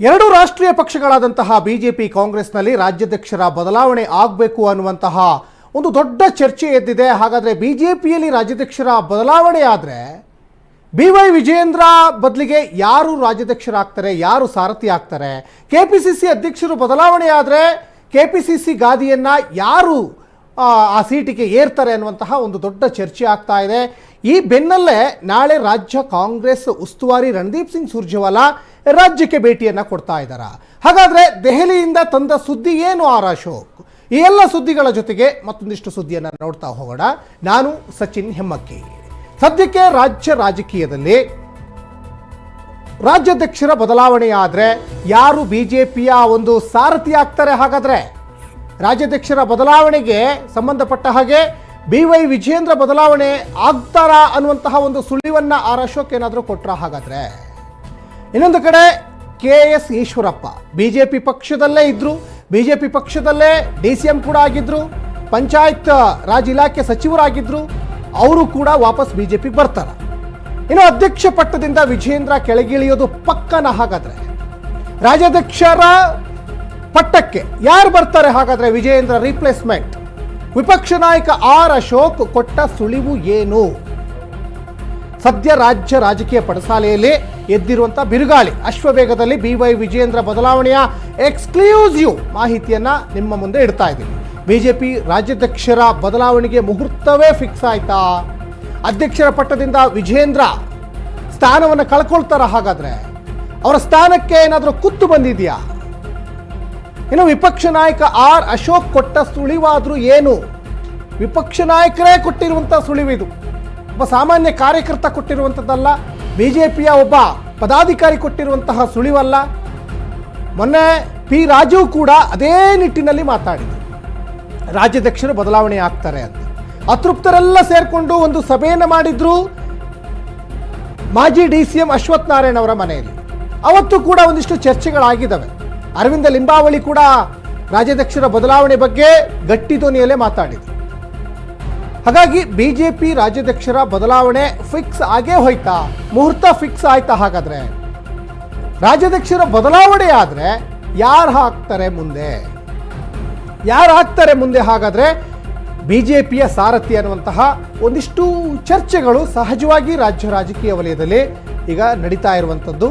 ಎರಡು ರಾಷ್ಟ್ರೀಯ ಪಕ್ಷಗಳಾದಂತಹ ಬಿಜೆಪಿ ಕಾಂಗ್ರೆಸ್ನಲ್ಲಿ ರಾಜ್ಯಾಧ್ಯಕ್ಷರ ಬದಲಾವಣೆ ಆಗಬೇಕು ಅನ್ನುವಂತಹ ಒಂದು ದೊಡ್ಡ ಚರ್ಚೆ ಎದ್ದಿದೆ. ಹಾಗಾದರೆ ಬಿಜೆಪಿಯಲ್ಲಿ ರಾಜ್ಯಾಧ್ಯಕ್ಷರ ಬದಲಾವಣೆ ಆದರೆ ಬಿ ವೈ ವಿಜಯೇಂದ್ರ ಬದಲಿಗೆ ಯಾರು ರಾಜ್ಯಾಧ್ಯಕ್ಷರಾಗ್ತಾರೆ, ಯಾರು ಸಾರಥಿ ಆಗ್ತಾರೆ? ಕೆ ಪಿ ಸಿ ಸಿ ಅಧ್ಯಕ್ಷರು ಬದಲಾವಣೆ ಆದರೆ ಕೆ ಪಿ ಸಿ ಸಿ ಗಾದಿಯನ್ನು ಯಾರು ಆ, ಸೀಟಿಗೆ ಏರ್ತಾರೆ ಅನ್ನುವಂತಹ ಒಂದು ದೊಡ್ಡ ಚರ್ಚೆ ಆಗ್ತಾ ಇದೆ. ಈ ಬೆನ್ನಲ್ಲೇ ನಾಳೆ ರಾಜ್ಯ ಕಾಂಗ್ರೆಸ್ ಉಸ್ತುವಾರಿ ರಣದೀಪ್ ಸಿಂಗ್ ಸುರ್ಜೇವಾಲಾ ರಾಜ್ಯಕ್ಕೆ ಭೇಟಿಯನ್ನು ಕೊಡ್ತಾ ಇದ್ದಾರೆ. ಹಾಗಾದರೆ ದೆಹಲಿಯಿಂದ ತಂದ ಸುದ್ದಿ ಏನು ಆರ್ ಅಶೋಕ್? ಈ ಎಲ್ಲ ಸುದ್ದಿಗಳ ಜೊತೆಗೆ ಮತ್ತೊಂದಿಷ್ಟು ಸುದ್ದಿಯನ್ನು ನೋಡ್ತಾ ಹೋಗೋಣ. ನಾನು ಸಚಿನ್ ಹೆಮ್ಮಕ್ಕಿ. ಸದ್ಯಕ್ಕೆ ರಾಜ್ಯ ರಾಜಕೀಯದಲ್ಲಿ ರಾಜ್ಯಾಧ್ಯಕ್ಷರ ಬದಲಾವಣೆಯಾದರೆ ಯಾರು ಬಿಜೆಪಿಯ ಒಂದು ಸಾರಥಿ ಆಗ್ತಾರೆ ಹಾಗಾದ್ರೆ? ರಾಜ್ಯಾಧ್ಯಕ್ಷರ ಬದಲಾವಣೆಗೆ ಸಂಬಂಧಪಟ್ಟ ಹಾಗೆ ಬಿ ವೈ ವಿಜೇಂದ್ರ ಬದಲಾವಣೆ ಆಗ್ತಾರಾ ಅನ್ನುವಂತಹ ಒಂದು ಸುಳಿವನ್ನ ಆರ್ ಅಶೋಕ್ ಏನಾದರೂ ಕೊಟ್ಟರ ಹಾಗಾದ್ರೆ? ಇನ್ನೊಂದು ಕಡೆ ಕೆ ಎಸ್ ಈಶ್ವರಪ್ಪ, ಬಿಜೆಪಿ ಪಕ್ಷದಲ್ಲೇ ಇದ್ರು, ಬಿಜೆಪಿ ಪಕ್ಷದಲ್ಲೇ ಡಿ ಸಿ ಎಂ ಕೂಡ ಆಗಿದ್ರು, ಪಂಚಾಯತ್ ರಾಜ್ ಇಲಾಖೆ ಸಚಿವರಾಗಿದ್ರು, ಅವರು ಕೂಡ ವಾಪಸ್ ಬಿಜೆಪಿಗೆ ಬರ್ತಾರೆ. ಇನ್ನು ಅಧ್ಯಕ್ಷ ಪಟ್ಟದಿಂದ ವಿಜೇಂದ್ರ ಕೆಳಗಿಳಿಯೋದು ಪಕ್ಕನ ಹಾಗಾದ್ರೆ? ರಾಜ್ಯಾಧ್ಯಕ್ಷರ ಪಟ್ಟಕ್ಕೆ. ಯಾರು ಬರ್ತಾರೆ ಹಾಗಾದ್ರೆ ವಿಜಯೇಂದ್ರ ರಿಪ್ಲೇಸ್ಮೆಂಟ್ ವಿಪಕ್ಷ ನಾಯಕ ಆರ್ ಅಶೋಕ್ ಕೊಟ್ಟ ಸುಳಿವು ಏನು? ಸದ್ಯ ರಾಜ್ಯ ರಾಜಕೀಯ ಪಡಸಾಲೆಯಲ್ಲಿ ಎದ್ದಿರುವಂಥ ಬಿರುಗಾಳಿ. ಅಶ್ವವೇಗದಲ್ಲಿ ಬಿ ವೈ ವಿಜೇಂದ್ರ ಬದಲಾವಣೆಯ ಎಕ್ಸ್ಕ್ಲೂಸಿವ್ ಮಾಹಿತಿಯನ್ನ ನಿಮ್ಮ ಮುಂದೆ ಇಡ್ತಾ ಇದ್ದೀನಿ. ಬಿಜೆಪಿ ರಾಜ್ಯಾಧ್ಯಕ್ಷರ ಬದಲಾವಣೆಗೆ ಮುಹೂರ್ತವೇ ಫಿಕ್ಸ್ ಆಯ್ತಾ? ಅಧ್ಯಕ್ಷರ ಪಟ್ಟದಿಂದ ವಿಜೇಂದ್ರ ಸ್ಥಾನವನ್ನು ಕಳ್ಕೊಳ್ತಾರ ಹಾಗಾದ್ರೆ? ಅವರ ಸ್ಥಾನಕ್ಕೆ ಏನಾದರೂ ಕುತ್ತು ಬಂದಿದೆಯಾ? ಇನ್ನು ವಿಪಕ್ಷ ನಾಯಕ ಆರ್ ಅಶೋಕ್ ಕೊಟ್ಟ ಸುಳಿವಾದರೂ ಏನು? ವಿಪಕ್ಷ ನಾಯಕರೇ ಕೊಟ್ಟಿರುವಂಥ ಸುಳಿವಿದು. ಒಬ್ಬ ಸಾಮಾನ್ಯ ಕಾರ್ಯಕರ್ತ ಕೊಟ್ಟಿರುವಂಥದ್ದಲ್ಲ ಬಿ ಜೆ ಪಿಯ ಒಬ್ಬ ಪದಾಧಿಕಾರಿ ಕೊಟ್ಟಿರುವಂತಹ ಸುಳಿವಲ್ಲ. ಮೊನ್ನೆ ಪಿ ರಾಜು ಕೂಡ ಅದೇ ನಿಟ್ಟಿನಲ್ಲಿ ಮಾತಾಡಿದರು. ರಾಜ್ಯಾಧ್ಯಕ್ಷರು ಬದಲಾವಣೆ ಆಗ್ತಾರೆ ಅಂತ. ಅತೃಪ್ತರೆಲ್ಲ ಸೇರಿಕೊಂಡು ಒಂದು ಸಭೆಯನ್ನು ಮಾಡಿದ್ರು ಮಾಜಿ D C M Ashwath Narayan ಅವರ ಮನೆಯಲ್ಲಿ. ಅವತ್ತು ಕೂಡ ಒಂದಿಷ್ಟು ಚರ್ಚೆಗಳಾಗಿದ್ದಾವೆ. ಅರವಿಂದ ಲಿಂಬಾವಳಿ ಕೂಡ ರಾಜ್ಯಾಧ್ಯಕ್ಷರ ಬದಲಾವಣೆ ಬಗ್ಗೆ ಗಟ್ಟಿ ಧ್ವನಿಯಲ್ಲೇ ಮಾತಾಡಿದ್ರು. ಹಾಗಾಗಿ ಬಿಜೆಪಿ ರಾಜ್ಯಾಧ್ಯಕ್ಷರ ಬದಲಾವಣೆ ಫಿಕ್ಸ್ ಆಗೇ ಹೋಯ್ತಾ, ಮುಹೂರ್ತ ಫಿಕ್ಸ್ ಆಯ್ತಾ ಹಾಗಾದ್ರೆ? ರಾಜ್ಯಾಧ್ಯಕ್ಷರ ಬದಲಾವಣೆ ಆದರೆ ಯಾರು ಹಾಕ್ತಾರೆ ಮುಂದೆ? ಯಾರು ಹಾಕ್ತಾರೆ ಮುಂದೆ ಹಾಗಾದ್ರೆ? ಬಿಜೆಪಿಯ ಸಾರಥಿ ಅನ್ನುವಂತಹ ಒಂದಿಷ್ಟು ಚರ್ಚೆಗಳು ಸಹಜವಾಗಿ ರಾಜ್ಯ ರಾಜಕೀಯ ವಲಯದಲ್ಲಿ ಈಗ ನಡೀತಾ ಇರುವಂಥದ್ದು.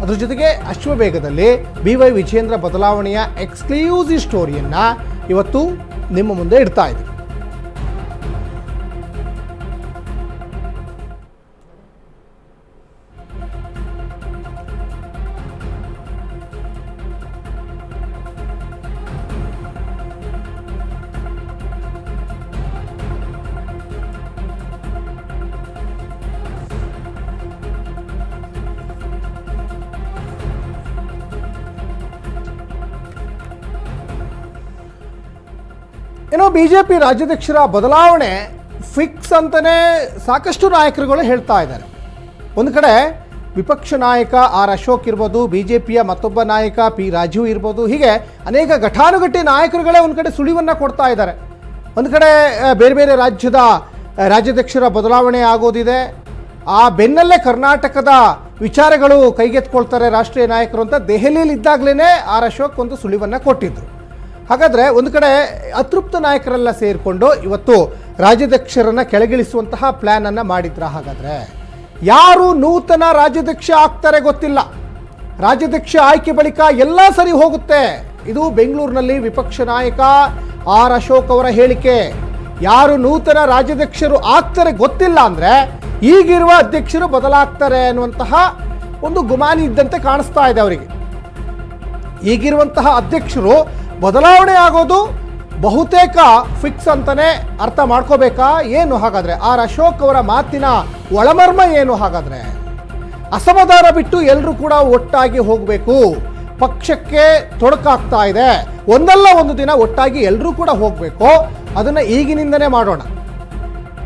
ಅದ್ರ ಜೊತೆಗೆ ಅಶ್ವವೇಗದಲ್ಲಿ ಬಿ ವೈ ವಿಜೇಂದ್ರ ಬದಲಾವಣೆಯ ಎಕ್ಸ್ಕ್ಲೂಸಿವ್ ಸ್ಟೋರಿಯನ್ನ ಇವತ್ತು ನಿಮ್ಮ ಮುಂದೆ ಇಡ್ತಾ ಇದ್ದೀವಿ ಏನೋ ಬಿ ಜೆ ಪಿ ರಾಜ್ಯಾಧ್ಯಕ್ಷರ ಬದಲಾವಣೆ ಫಿಕ್ಸ್ ಅಂತಲೇ ಸಾಕಷ್ಟು ನಾಯಕರುಗಳು ಹೇಳ್ತಾ ಇದ್ದಾರೆ. ಒಂದು ಕಡೆ ವಿಪಕ್ಷ ನಾಯಕ ಆರ್ ಅಶೋಕ್ ಇರ್ಬೋದು ಬಿ ಜೆ ಪಿಯ ಮತ್ತೊಬ್ಬ ನಾಯಕ ಪಿ ರಾಜೀವ್ ಇರ್ಬೋದು, ಹೀಗೆ ಅನೇಕ ಘಟಾನುಘಟಿ ನಾಯಕರುಗಳೇ ಒಂದು ಕಡೆ ಸುಳಿವನ್ನು ಕೊಡ್ತಾ ಇದ್ದಾರೆ. ಒಂದು ಕಡೆ ಬೇರೆ ಬೇರೆ ರಾಜ್ಯದ ರಾಜ್ಯಾಧ್ಯಕ್ಷರ ಬದಲಾವಣೆ ಆಗೋದಿದೆ. ಆ ಬೆನ್ನಲ್ಲೇ ಕರ್ನಾಟಕದ ವಿಚಾರಗಳು ಕೈಗೆತ್ಕೊಳ್ತಾರೆ ರಾಷ್ಟ್ರೀಯ ನಾಯಕರು ಅಂತ ದೆಹಲಿಯಲ್ಲಿ ಇದ್ದಾಗಲೇ ಆರ್ ಅಶೋಕ್ ಒಂದು ಸುಳಿವನ್ನು ಕೊಟ್ಟಿದ್ದರು ಹಾಗಾದರೆ ಒಂದು ಕಡೆ ಅತೃಪ್ತ ನಾಯಕರೆಲ್ಲ ಸೇರಿಕೊಂಡು ಇವತ್ತು ರಾಜ್ಯಾಧ್ಯಕ್ಷರನ್ನು ಕೆಳಗಿಳಿಸುವಂತಹ ಪ್ಲ್ಯಾನನ್ನು ಮಾಡಿದ್ರ ಹಾಗಾದರೆ? ಯಾರು ನೂತನ ರಾಜ್ಯಾಧ್ಯಕ್ಷ ಆಗ್ತಾರೆ ಗೊತ್ತಿಲ್ಲ. ರಾಜ್ಯಾಧ್ಯಕ್ಷ ಆಯ್ಕೆ ಬಳಿಕ ಎಲ್ಲ ಸರಿ ಹೋಗುತ್ತೆ. ಇದು ಬೆಂಗಳೂರಿನಲ್ಲಿ ವಿಪಕ್ಷ ನಾಯಕ ಆರ್ ಅಶೋಕ್ ಅವರ ಹೇಳಿಕೆ. ಯಾರು ನೂತನ ರಾಜ್ಯಾಧ್ಯಕ್ಷರು ಆಗ್ತಾರೆ ಗೊತ್ತಿಲ್ಲ ಅಂದರೆ ಈಗಿರುವ ಅಧ್ಯಕ್ಷರು ಬದಲಾಗ್ತಾರೆ ಅನ್ನುವಂತಹ ಒಂದು ಗುಮಾನಿ ಇದ್ದಂತೆ ಕಾಣಿಸ್ತಾ ಇದೆ ಅವರಿಗೆ. ಈಗಿರುವಂತಹ ಅಧ್ಯಕ್ಷರು ಬದಲಾವಣೆ ಆಗೋದು ಬಹುತೇಕ ಫಿಕ್ಸ್ ಅಂತಾನೆ ಅರ್ಥ ಮಾಡ್ಕೋಬೇಕಾ? ಏನು ಹಾಗಾದ್ರೆ? ಆರ್ ಅಶೋಕ್ ಅವರ ಮಾತಿನ ಒಳಮರ್ಮ ಏನು ಹಾಗಾದ್ರೆ? ಅಸಮಾಧಾನ ಬಿಟ್ಟು ಎಲ್ಲರೂ ಕೂಡ ಒಟ್ಟಾಗಿ ಹೋಗಬೇಕು. ಪಕ್ಷಕ್ಕೆ ತೊಡಕಾಗ್ತಾ ಇದೆ. ಒಂದಲ್ಲ ಒಂದು ದಿನ ಒಟ್ಟಾಗಿ ಎಲ್ಲರೂ ಕೂಡ ಹೋಗಬೇಕು. ಅದನ್ನು ಈಗಿನಿಂದನೇ ಮಾಡೋಣ.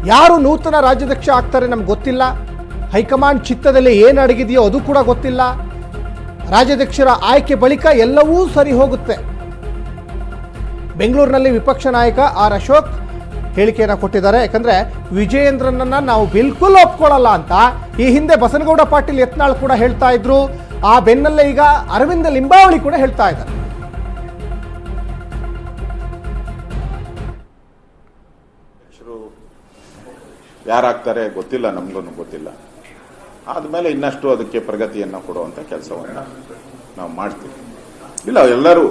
ಯಾರು ನೂತನ ರಾಜ್ಯಾಧ್ಯಕ್ಷ ಆಗ್ತಾರೆ ನಮ್ಗೆ ಗೊತ್ತಿಲ್ಲ. ಹೈಕಮಾಂಡ್ ಚಿತ್ತದಲ್ಲಿ ಏನು ಅಡಗಿದೆಯೋ ಅದು ಕೂಡ ಗೊತ್ತಿಲ್ಲ. ರಾಜ್ಯಾಧ್ಯಕ್ಷರ ಆಯ್ಕೆ ಬಳಿಕ ಎಲ್ಲವೂ ಸರಿ ಹೋಗುತ್ತೆ. ಬೆಂಗಳೂರಿನಲ್ಲಿ ವಿಪಕ್ಷ ನಾಯಕ ಆರ್ ಅಶೋಕ್ ಹೇಳಿಕೆಯನ್ನು ಕೊಟ್ಟಿದ್ದಾರೆ. ಯಾಕಂದ್ರೆ ವಿಜಯೇಂದ್ರನನ್ನ ನಾವು ಬಿಲ್ಕುಲ್ ಒಪ್ಕೊಳ್ಳಲ್ಲ ಅಂತ ಈ ಹಿಂದೆ ಬಸನಗೌಡ ಪಾಟೀಲ್ ಯತ್ನಾಳ್ ಕೂಡ ಹೇಳ್ತಾ ಇದ್ರು. ಆ ಬೆನ್ನಲ್ಲೇ ಈಗ ಅರವಿಂದ ಲಿಂಬಾವಳಿ ಕೂಡ ಹೇಳ್ತಾ ಇದ್ದಾರೆ. ಯಾರಾಗ್ತಾರೆ ಗೊತ್ತಿಲ್ಲ ನಮ್ಗೂ ಗೊತ್ತಿಲ್ಲ. ಆದಮೇಲೆ ಇನ್ನಷ್ಟು ಅದಕ್ಕೆ ಪ್ರಗತಿಯನ್ನು ಕೊಡುವಂಥ ಕೆಲಸವನ್ನು ನಾವು ಮಾಡ್ತೀವಿ. ಇಲ್ಲ, ಎಲ್ಲರೂ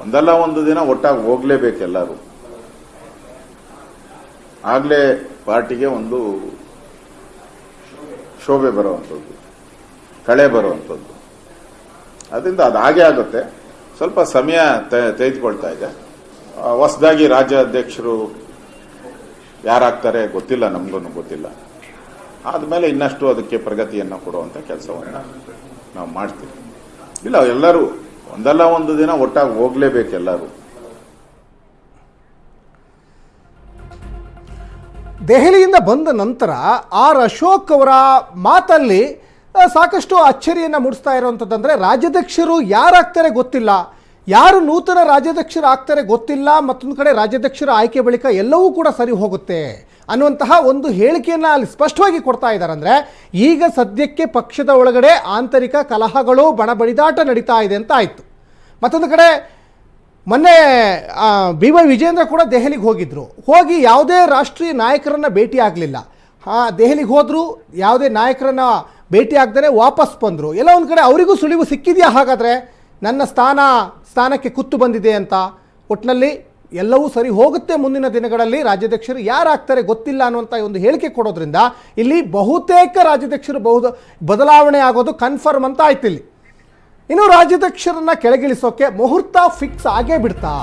ಒಂದಲ್ಲ ಒಂದು ದಿನ ಒಟ್ಟಾಗಿ ಹೋಗ್ಲೇಬೇಕು ಎಲ್ಲರೂ. ಆಗಲೇ ಪಾರ್ಟಿಗೆ ಒಂದು ಶೋಭೆ ಬರುವಂಥದ್ದು, ಕಳೆ ಬರುವಂಥದ್ದು. ಅದರಿಂದ ಅದು ಹಾಗೆ ಆಗುತ್ತೆ. ಸ್ವಲ್ಪ ಸಮಯ ತೆಗೆದುಕೊಳ್ತಾ ಇದೆ. ಹೊಸದಾಗಿ ರಾಜ್ಯಾಧ್ಯಕ್ಷರು ಯಾರಾಗ್ತಾರೆ ಗೊತ್ತಿಲ್ಲ ನಮಗೂ ಗೊತ್ತಿಲ್ಲ. ಆದಮೇಲೆ ಇನ್ನಷ್ಟು ಅದಕ್ಕೆ ಪ್ರಗತಿಯನ್ನು ಕೊಡುವಂಥ ಕೆಲಸವನ್ನು ನಾವು ಮಾಡ್ತೀವಿ. ಇಲ್ಲ, ಎಲ್ಲರೂ ಒಂದಲ್ಲ ಒಂದು ದಿನ ಒಟ್ಟಾಗಿ ಹೋಗ್ಲೇಬೇಕು ಎಲ್ಲರೂ. ದೆಹಲಿಯಿಂದ ಬಂದ ನಂತರ ಆರ್ ಅಶೋಕ್ ಅವರ ಮಾತಲ್ಲಿ ಸಾಕಷ್ಟು ಅಚ್ಚರಿಯನ್ನು ಮೂಡಿಸ್ತಾ ಇರುವಂಥದ್ದಂದರೆ ರಾಜ್ಯಾಧ್ಯಕ್ಷರು ಯಾರಾಗ್ತಾರೆ ಗೊತ್ತಿಲ್ಲ. ಯಾರು ನೂತನ ರಾಜ್ಯಾಧ್ಯಕ್ಷರು ಆಗ್ತಾರೆ ಗೊತ್ತಿಲ್ಲ ಮತ್ತೊಂದು ಕಡೆ ರಾಜ್ಯಾಧ್ಯಕ್ಷರ ಆಯ್ಕೆ ಬಳಿಕ ಎಲ್ಲವೂ ಕೂಡ ಸರಿ ಹೋಗುತ್ತೆ. ಅನ್ನುವಂತಹ ಒಂದು ಹೇಳಿಕೆಯನ್ನು ಅಲ್ಲಿ ಸ್ಪಷ್ಟವಾಗಿ ಕೊಡ್ತಾ ಇದ್ದಾರೆ ಅಂದರೆ ಈಗ ಸದ್ಯಕ್ಕೆ ಪಕ್ಷದ ಒಳಗಡೆ ಆಂತರಿಕ ಕಲಹಗಳು ಬಣಬಡಿದಾಟ ನಡೀತಾ ಇದೆ ಅಂತ ಆಯಿತು. ಮತ್ತೊಂದು ಕಡೆ, ಮೊನ್ನೆ ಬಿ ವೈ ವಿಜೇಂದ್ರ ಕೂಡ ದೆಹಲಿಗೆ ಹೋಗಿದ್ರು. ಹೋಗಿ ಯಾವುದೇ ರಾಷ್ಟ್ರೀಯ ನಾಯಕರನ್ನು ಭೇಟಿ ಆಗಲಿಲ್ಲ. ದೆಹಲಿಗೆ ಹೋದರೂ, ಯಾವುದೇ ನಾಯಕರನ್ನ ಭೇಟಿ ಆಗದೇ ವಾಪಸ್ ಬಂದರು. ಎಲ್ಲ ಒಂದು ಕಡೆ ಅವರಿಗೂ ಸುಳಿವು ಸಿಕ್ಕಿದೆಯಾ ಹಾಗಾದರೆ? ನನ್ನ ಸ್ಥಾನ, ಸ್ಥಾನಕ್ಕೆ ಕುತ್ತು ಬಂದಿದೆ ಅಂತ ಒಟ್ಟಿನಲ್ಲಿ ಎಲ್ಲವೂ ಸರಿ ಹೋಗುತ್ತೆ ಮುಂದಿನ ದಿನಗಳಲ್ಲಿ ರಾಜ್ಯಾಧ್ಯಕ್ಷರು ಯಾರಾಗ್ತಾರೆ ಗೊತ್ತಿಲ್ಲ ಅನ್ನುವಂಥ ಒಂದು ಹೇಳಿಕೆ ಕೊಡೋದ್ರಿಂದ ಇಲ್ಲಿ ಬಹುತೇಕ ರಾಜ್ಯಾಧ್ಯಕ್ಷರು ಬಹುದು ಬದಲಾವಣೆ ಆಗೋದು ಕನ್ಫರ್ಮ್ ಅಂತ ಆಯ್ತು ಇಲ್ಲಿ. ಇನ್ನು ರಾಜ್ಯಾಧ್ಯಕ್ಷರನ್ನ ಕೆಳಗಿಳಿಸೋಕೆ ಮುಹೂರ್ತ ಫಿಕ್ಸ್ ಆಗೇ ಬಿಡ್ತಾ.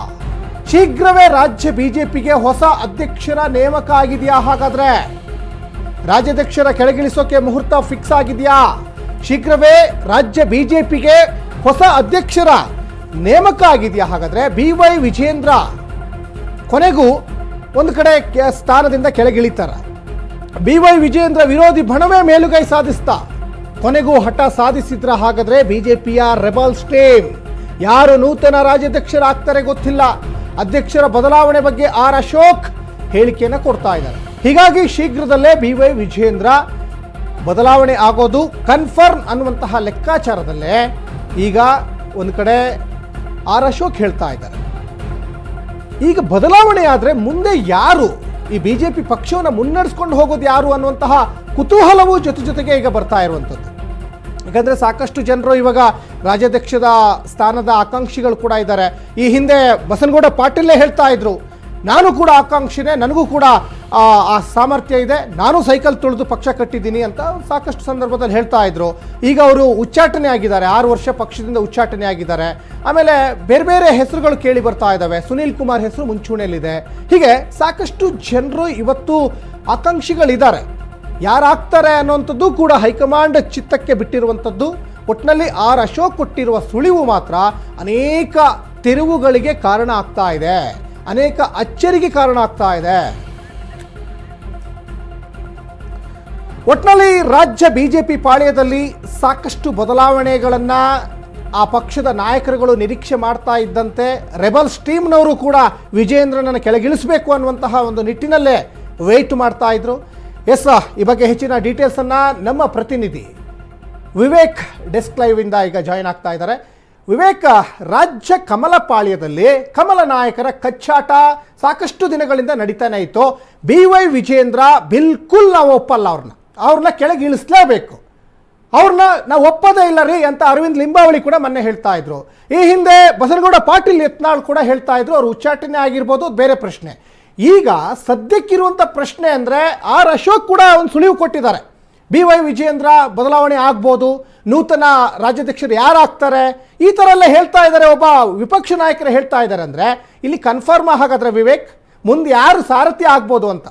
ಶೀಘ್ರವೇ ರಾಜ್ಯ ಬಿಜೆಪಿಗೆ ಹೊಸ ಅಧ್ಯಕ್ಷರ ನೇಮಕ ಆಗಿದೆಯಾ ಹಾಗಾದ್ರೆ? ರಾಜ್ಯಾಧ್ಯಕ್ಷರ ಕೆಳಗಿಳಿಸೋಕೆ ಮುಹೂರ್ತ ಫಿಕ್ಸ್ ಆಗಿದೆಯಾ? ಶೀಘ್ರವೇ ರಾಜ್ಯ ಬಿಜೆಪಿಗೆ ಹೊಸ ಅಧ್ಯಕ್ಷರ ನೇಮಕ ಆಗಿದೆಯಾ ಹಾಗಾದ್ರೆ? ಬಿ ವೈ ವಿಜೇಂದ್ರ ಕೊನೆಗೂ ಒಂದು ಕಡೆ ಸ್ಥಾನದಿಂದ ಕೆಳಗಿಳಿತಾರೆ. ಬಿ ವೈ ವಿಜೇಂದ್ರ ವಿರೋಧಿ ಬಣವೇ ಮೇಲುಗೈ ಸಾಧಿಸ್ತಾ. ಕೊನೆಗೂ ಹಠ ಸಾಧಿಸಿದ್ರ ಹಾಗಾದ್ರೆ ಬಿಜೆಪಿಯ ರೆಬಲ್ ಸ್ಟೇಮ್. ಯಾರು ನೂತನ ರಾಜ್ಯಾಧ್ಯಕ್ಷರಾಗ್ತಾರೆ ಗೊತ್ತಿಲ್ಲ. ಅಧ್ಯಕ್ಷರ ಬದಲಾವಣೆ ಬಗ್ಗೆ ಆರ್ ಅಶೋಕ್ ಹೇಳಿಕೆಯನ್ನು ಕೊಡ್ತಾ ಇದ್ದಾರೆ. ಹೀಗಾಗಿ ಶೀಘ್ರದಲ್ಲೇ ಬಿ ವೈ ವಿಜೇಂದ್ರ ಬದಲಾವಣೆ ಆಗೋದು ಕನ್ಫರ್ಮ್ ಅನ್ನುವಂತಹ ಲೆಕ್ಕಾಚಾರದಲ್ಲೇ ಈಗ ಒಂದು ಕಡೆ ಆರ್ ಅಶೋಕ್ ಹೇಳ್ತಾ ಇದ್ದಾರೆ. ಈಗ ಬದಲಾವಣೆ ಆದರೆ ಮುಂದೆ ಯಾರು? ಈ ಬಿ ಜೆ ಪಿ ಪಕ್ಷವನ್ನು ಮುನ್ನಡೆಸ್ಕೊಂಡು ಹೋಗೋದು ಯಾರು ಅನ್ನುವಂತಹ ಕುತೂಹಲವು ಜೊತೆ ಜೊತೆಗೆ ಈಗ ಬರ್ತಾ ಇರುವಂಥದ್ದು. ಯಾಕಂದರೆ ಸಾಕಷ್ಟು ಜನರು ಇವಾಗ ರಾಜ್ಯಾಧ್ಯಕ್ಷದ ಸ್ಥಾನದ ಆಕಾಂಕ್ಷಿಗಳು ಕೂಡ ಇದ್ದಾರೆ. ಈ ಹಿಂದೆ ಬಸನಗೌಡ ಪಾಟೀಲೇ ಹೇಳ್ತಾ ಇದ್ರು ನಾನು ಕೂಡ ಆಕಾಂಕ್ಷಿನೇ ನನಗೂ ಕೂಡ ಆ, ಸಾಮರ್ಥ್ಯ ಇದೆ. ನಾನು ಸೈಕಲ್ ತುಳಿದು ಪಕ್ಷ ಕಟ್ಟಿದ್ದೀನಿ ಅಂತ ಸಾಕಷ್ಟು ಸಂದರ್ಭದಲ್ಲಿ ಹೇಳ್ತಾ ಇದ್ರು. ಈಗ ಅವರು ಉಚ್ಚಾಟನೆ ಆಗಿದ್ದಾರೆ ಆರು ವರ್ಷ ಪಕ್ಷದಿಂದ ಉಚ್ಚಾಟನೆ ಆಗಿದ್ದಾರೆ. ಆಮೇಲೆ ಬೇರೆ ಬೇರೆ ಹೆಸರುಗಳು ಕೇಳಿ ಬರ್ತಾ ಇದ್ದಾವೆ. ಸುನೀಲ್ ಕುಮಾರ್ ಹೆಸರು ಮುಂಚೂಣಿಯಲ್ಲಿದೆ. ಹೀಗೆ ಸಾಕಷ್ಟು ಜನರು ಇವತ್ತು ಆಕಾಂಕ್ಷಿಗಳಿದ್ದಾರೆ. ಯಾರಾಗ್ತಾರೆ ಅನ್ನುವಂಥದ್ದು ಕೂಡ ಹೈಕಮಾಂಡ್ ಚಿತ್ತಕ್ಕೆ ಬಿಟ್ಟಿರುವಂಥದ್ದು. ಒಟ್ಟಿನಲ್ಲಿ ಆರ್ ಅಶೋಕ್ ಕೊಟ್ಟಿರುವ ಸುಳಿವು ಮಾತ್ರ ಅನೇಕ ತಿರುವುಗಳಿಗೆ ಕಾರಣ ಆಗ್ತಾ ಇದೆ. ಅನೇಕ ಅಚ್ಚರಿಗೆ ಕಾರಣ ಆಗ್ತಾ ಇದೆ. ಒಟ್ನಲ್ಲಿ ರಾಜ್ಯ ಬಿಜೆಪಿ ಪಾಳ್ಯದಲ್ಲಿ ಸಾಕಷ್ಟು ಬದಲಾವಣೆಗಳನ್ನು ಆ ಪಕ್ಷದ ನಾಯಕರುಗಳು ನಿರೀಕ್ಷೆ ಮಾಡ್ತಾ ಇದ್ದಂತೆ ರೆಬಲ್ ಸ್ಟೀಮ್ನವರು ಕೂಡ ವಿಜೇಂದ್ರನನ್ನು ಕೆಳಗಿಳಿಸಬೇಕು ಅನ್ನುವಂತಹ ಒಂದು ನಿಟ್ಟಿನಲ್ಲೇ ವೆಯ್ಟ್ ಮಾಡ್ತಾ ಇದ್ರು. ಎಸ್ ಈ ಬಗ್ಗೆ ಹೆಚ್ಚಿನ ಡೀಟೇಲ್ಸನ್ನು ನಮ್ಮ ಪ್ರತಿನಿಧಿ ವಿವೇಕ್ ಡೆಸ್ಕ್ ಲೈವಿಂದ ಈಗ ಜಾಯಿನ್ ಆಗ್ತಾ ಇದ್ದಾರೆ. ವಿವೇಕ್ ರಾಜ್ಯ ಕಮಲ ಪಾಳ್ಯದಲ್ಲಿ ಕಮಲ ನಾಯಕರ ಕಚ್ಚಾಟ ಸಾಕಷ್ಟು ದಿನಗಳಿಂದ ನಡೀತಾನೆ ಇತ್ತು. ಬಿ ವೈ ವಿಜೇಂದ್ರ ಬಿಲ್ಕುಲ್ ನಾವು ಒಪ್ಪಲ್ಲ ಅವ್ರನ್ನ ಅವ್ರನ್ನ ಕೆಳಗೆ ಇಳಿಸ್ಲೇಬೇಕು. ಅವ್ರನ್ನ ನಾವು ಒಪ್ಪೋದೇ ಇಲ್ಲ ರೀ ಅಂತ ಅರವಿಂದ್ ಲಿಂಬಾವಳಿ ಕೂಡ ಮೊನ್ನೆ ಹೇಳ್ತಾ ಇದ್ರು. ಈ ಹಿಂದೆ ಬಸನಗೌಡ ಪಾಟೀಲ್ ಯತ್ನಾಳ್ ಕೂಡ ಹೇಳ್ತಾ ಇದ್ರು. ಅವ್ರು ಉಚ್ಚಾಟನೆ ಆಗಿರ್ಬೋದು ಬೇರೆ ಪ್ರಶ್ನೆ. ಈಗ ಸದ್ಯಕ್ಕಿರುವಂಥ ಪ್ರಶ್ನೆ ಅಂದರೆ ಆರ್ ಅಶೋಕ್ ಕೂಡ ಒಂದು ಸುಳಿವು ಕೊಟ್ಟಿದ್ದಾರೆ. ಬಿ ವೈ ವಿಜಯೇಂದ್ರ ಬದಲಾವಣೆ ಆಗ್ಬೋದು, ನೂತನ ರಾಜ್ಯಾಧ್ಯಕ್ಷರು ಯಾರಾಗ್ತಾರೆ, ಈ ಥರ ಎಲ್ಲ ಹೇಳ್ತಾ ಇದ್ದಾರೆ ಒಬ್ಬ ವಿಪಕ್ಷ ನಾಯಕರು ಹೇಳ್ತಾ ಇದ್ದಾರೆ ಅಂದರೆ, ಇಲ್ಲಿ ಕನ್ಫರ್ಮ್ ಹಾಗಾದ್ರೆ ವಿವೇಕ್? ಮುಂದೆ ಯಾರು ಸಾರಥ್ಯ ಆಗ್ಬೋದು ಅಂತ?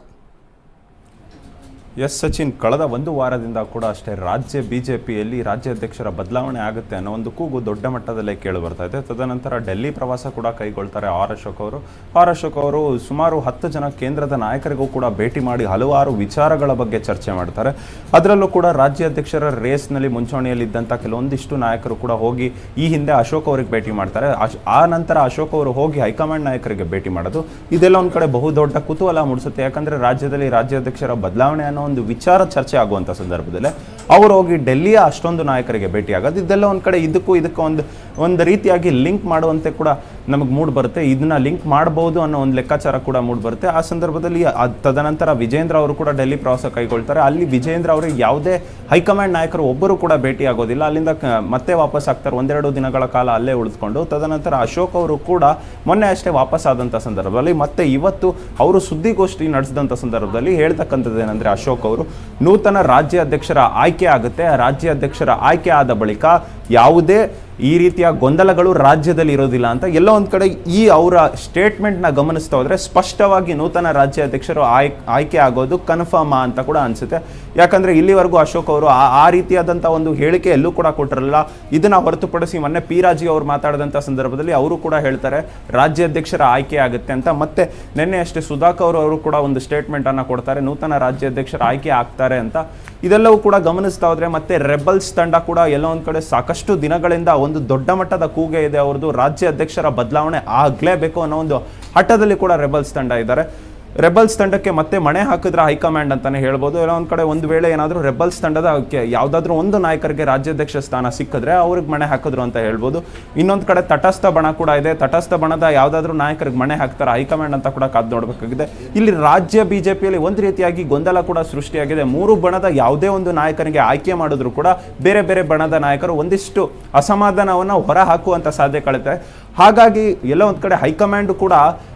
ಎಸ್ ಸಚಿನ್ ಕಳೆದ ಒಂದು ವಾರದಿಂದ ಕೂಡ ಅಷ್ಟೇ ರಾಜ್ಯ ಬಿಜೆಪಿಯಲ್ಲಿ ರಾಜ್ಯಾಧ್ಯಕ್ಷರ ಬದಲಾವಣೆ ಆಗುತ್ತೆ ಅನ್ನೋ ಒಂದು ಕೂಗು ದೊಡ್ಡ ಮಟ್ಟದಲ್ಲೇ ಕೇಳಿ ಬರ್ತಾ ಇದೆ. ತದನಂತರ ಡೆಲ್ಲಿ ಪ್ರವಾಸ ಕೂಡ ಕೈಗೊಳ್ತಾರೆ ಆರ್ ಅಶೋಕ್ ಅವರು. ಆರ್ ಅಶೋಕ್ ಅವರು ಸುಮಾರು ಹತ್ತು ಜನ ಕೇಂದ್ರದ ನಾಯಕರಿಗೂ ಕೂಡ ಭೇಟಿ ಮಾಡಿ ಹಲವಾರು ವಿಚಾರಗಳ ಬಗ್ಗೆ ಚರ್ಚೆ ಮಾಡ್ತಾರೆ. ಅದರಲ್ಲೂ ಕೂಡ ರಾಜ್ಯಾಧ್ಯಕ್ಷರ ರೇಸ್ನಲ್ಲಿ ಮುಂಚೂಣಿಯಲ್ಲಿದ್ದಂಥ ಕೆಲವೊಂದಿಷ್ಟು ನಾಯಕರು ಕೂಡ ಹೋಗಿ ಈ ಹಿಂದೆ ಅಶೋಕ್ ಅವರಿಗೆ ಭೇಟಿ ಮಾಡ್ತಾರೆ. ಆ ನಂತರ ಅಶೋಕ್ ಅವರು ಹೋಗಿ ಹೈಕಮಾಂಡ್ ನಾಯಕರಿಗೆ ಭೇಟಿ ಮಾಡೋದು. ಇದೆಲ್ಲ ಒಂದು ಕಡೆ ಬಹುದೊಡ್ಡ ಕುತೂಹಲ ಮೂಡಿಸುತ್ತೆ. ಯಾಕಂದರೆ ರಾಜ್ಯದಲ್ಲಿ ರಾಜ್ಯಾಧ್ಯಕ್ಷರ ಬದಲಾವಣೆ ಅನ್ನೋ ಅನ್ನೋ ಒಂದು ವಿಚಾರ ಚರ್ಚೆ ಆಗುವಂಥ ಸಂದರ್ಭದಲ್ಲಿ ಅವರು ಹೋಗಿ ಡೆಲ್ಲಿಯ ಅಷ್ಟೊಂದು ನಾಯಕರಿಗೆ ಭೇಟಿ ಆಗೋದು ಇದೆಲ್ಲ ಒಂದು ಕಡೆ ಇದಕ್ಕೂ ಇದಕ್ಕೂ ಒಂದು ಒಂದು ರೀತಿಯಾಗಿ ಲಿಂಕ್ ಮಾಡುವಂತೆ ಕೂಡ ನಮಗೆ ಮೂಡ್ ಬರುತ್ತೆ. ಇದನ್ನ ಲಿಂಕ್ ಮಾಡ್ಬೋದು ಅನ್ನೋ ಒಂದು ಲೆಕ್ಕಾಚಾರ ಕೂಡ ಮೂಡ್ ಬರುತ್ತೆ. ಆ ಸಂದರ್ಭದಲ್ಲಿ ತದನಂತರ ವಿಜೇಂದ್ರ ಅವರು ಕೂಡ ಡೆಲ್ಲಿ ಪ್ರವಾಸ ಕೈಗೊಳ್ತಾರೆ. ಅಲ್ಲಿ ವಿಜೇಂದ್ರ ಅವರಿಗೆ ಯಾವುದೇ ಹೈಕಮಾಂಡ್ ನಾಯಕರು ಒಬ್ಬರು ಕೂಡ ಭೇಟಿ ಆಗೋದಿಲ್ಲ ಅಲ್ಲಿಂದ ಮತ್ತೆ ವಾಪಸ್ ಆಗ್ತಾರೆ. ಒಂದೆರಡು ದಿನಗಳ ಕಾಲ ಅಲ್ಲೇ ಉಳಿದುಕೊಂಡು ತದನಂತರ ಅಶೋಕ್ ಅವರು ಕೂಡ ಮೊನ್ನೆ ಅಷ್ಟೇ ವಾಪಸ್ ಆದಂಥ ಸಂದರ್ಭದಲ್ಲಿ ಮತ್ತೆ ಇವತ್ತು ಅವರು ಸುದ್ದಿಗೋಷ್ಠಿ ನಡೆಸಿದಂಥ ಸಂದರ್ಭದಲ್ಲಿ ಹೇಳ್ತಕ್ಕಂಥದ್ದು ಏನಂದರೆ ಅಶೋಕ್ ಅವರು ನೂತನ ರಾಜ್ಯಾಧ್ಯಕ್ಷರ ಆಯ್ಕೆ ಆಗುತ್ತೆ. ರಾಜ್ಯಾಧ್ಯಕ್ಷರ ಆಯ್ಕೆ ಆದ ಬಳಿಕ ಯಾವುದೇ ಈ ರೀತಿಯ ಗೊಂದಲಗಳು ರಾಜ್ಯದಲ್ಲಿ ಇರೋದಿಲ್ಲ ಅಂತ ಎಲ್ಲೋ ಒಂದು ಕಡೆ ಈ ಅವರ ಸ್ಟೇಟ್ಮೆಂಟ್ನ ಗಮನಿಸ್ತಾ ಹೋದರೆ ಸ್ಪಷ್ಟವಾಗಿ ನೂತನ ರಾಜ್ಯಾಧ್ಯಕ್ಷರು ಆಯ್, ಆಯ್ಕೆ ಆಗೋದು ಕನ್ಫರ್ಮ್ ಅಂತ ಕೂಡ ಅನಿಸುತ್ತೆ. ಯಾಕಂದರೆ ಇಲ್ಲಿವರೆಗೂ ಅಶೋಕ್ ಅವರು ಆ ರೀತಿಯಾದಂಥ ಒಂದು ಹೇಳಿಕೆ ಎಲ್ಲೂ ಕೂಡ ಕೊಟ್ಟಿರಲ್ಲ ಇದನ್ನು ಹೊರತುಪಡಿಸಿ ಮೊನ್ನೆ ಪಿ ರಾಜಿ ಅವರು ಮಾತಾಡಿದಂಥ ಸಂದರ್ಭದಲ್ಲಿ ಅವರು ಕೂಡ ಹೇಳ್ತಾರೆ, ರಾಜ್ಯಾಧ್ಯಕ್ಷರ ಆಯ್ಕೆ ಆಗುತ್ತೆ ಅಂತ. ಮತ್ತೆ ನಿನ್ನೆ ಅಷ್ಟೇ ಸುಧಾಕರ್ ಅವರು ಕೂಡ ಒಂದು ಸ್ಟೇಟ್ಮೆಂಟ್ ಅನ್ನ ಕೊಡ್ತಾರೆ, ನೂತನ ರಾಜ್ಯಾಧ್ಯಕ್ಷರ ಆಯ್ಕೆ ಆಗ್ತಾರೆ ಅಂತ. ಇದೆಲ್ಲವೂ ಕೂಡ ಗಮನಿಸ್ತಾ ಹೋದರೆ ಮತ್ತೆ ರೆಬಲ್ಸ್ ತಂಡ ಕೂಡ ಎಲ್ಲೋ ಒಂದು ಕಡೆ ಸಾಕಷ್ಟು ದಿನಗಳಿಂದ ಒಂದು ದೊಡ್ಡ ಮಟ್ಟದ ಕೂಗೆ ಇದೆ, ಅವ್ರದ್ದು ರಾಜ್ಯ ಅಧ್ಯಕ್ಷರ ಬದಲಾವಣೆ ಆಗ್ಲೇಬೇಕು ಅನ್ನೋ ಒಂದು ಹಠದಲ್ಲಿ ಕೂಡ ರೆಬಲ್ಸ್ ತಂಡ ಇದ್ದಾರೆ. ರೆಬಲ್ಸ್ ತಂಡಕ್ಕೆ ಮತ್ತೆ ಮಣೆ ಹಾಕಿದ್ರೆ ಹೈಕಮಾಂಡ್ ಅಂತಾನೆ ಹೇಳ್ಬೋದು. ಇಲ್ಲ, ಒಂದು ಕಡೆ ಒಂದು ವೇಳೆ ಏನಾದರೂ ರೆಬಲ್ಸ್ ತಂಡದ ಯಾವುದಾದ್ರೂ ಒಂದು ನಾಯಕರಿಗೆ ರಾಜ್ಯಾಧ್ಯಕ್ಷ ಸ್ಥಾನ ಸಿಕ್ಕಿದ್ರೆ ಅವ್ರಿಗೆ ಮಣೆ ಹಾಕಿದ್ರು ಅಂತ ಹೇಳ್ಬೋದು. ಇನ್ನೊಂದು ಕಡೆ ತಟಸ್ಥ ಬಣ ಕೂಡ ಇದೆ. ತಟಸ್ಥ ಬಣದ ಯಾವುದಾದ್ರೂ ನಾಯಕರಿಗೆ ಮಣೆ ಹಾಕ್ತಾರೆ ಹೈಕಮಾಂಡ್ ಅಂತ ಕೂಡ ಕದ್ದು ನೋಡಬೇಕಾಗಿದೆ. ಇಲ್ಲಿ ರಾಜ್ಯ ಬಿಜೆಪಿಯಲ್ಲಿ ಒಂದು ರೀತಿಯಾಗಿ ಗೊಂದಲ ಕೂಡ ಸೃಷ್ಟಿಯಾಗಿದೆ. ಮೂರು ಬಣದ ಯಾವುದೇ ಒಂದು ನಾಯಕನಿಗೆ ಆಯ್ಕೆ ಮಾಡಿದ್ರು ಕೂಡ ಬೇರೆ ಬೇರೆ ಬಣದ ನಾಯಕರು ಒಂದಿಷ್ಟು ಅಸಮಾಧಾನವನ್ನು ಹೊರ ಸಾಧ್ಯ ಸಾಧ್ಯತೆಗಳಿದೆ ಹಾಗಾಗಿ ಎಲ್ಲ ಒಂದು ಕಡೆ ಹೈಕಮಾಂಡ್ ಕೂಡ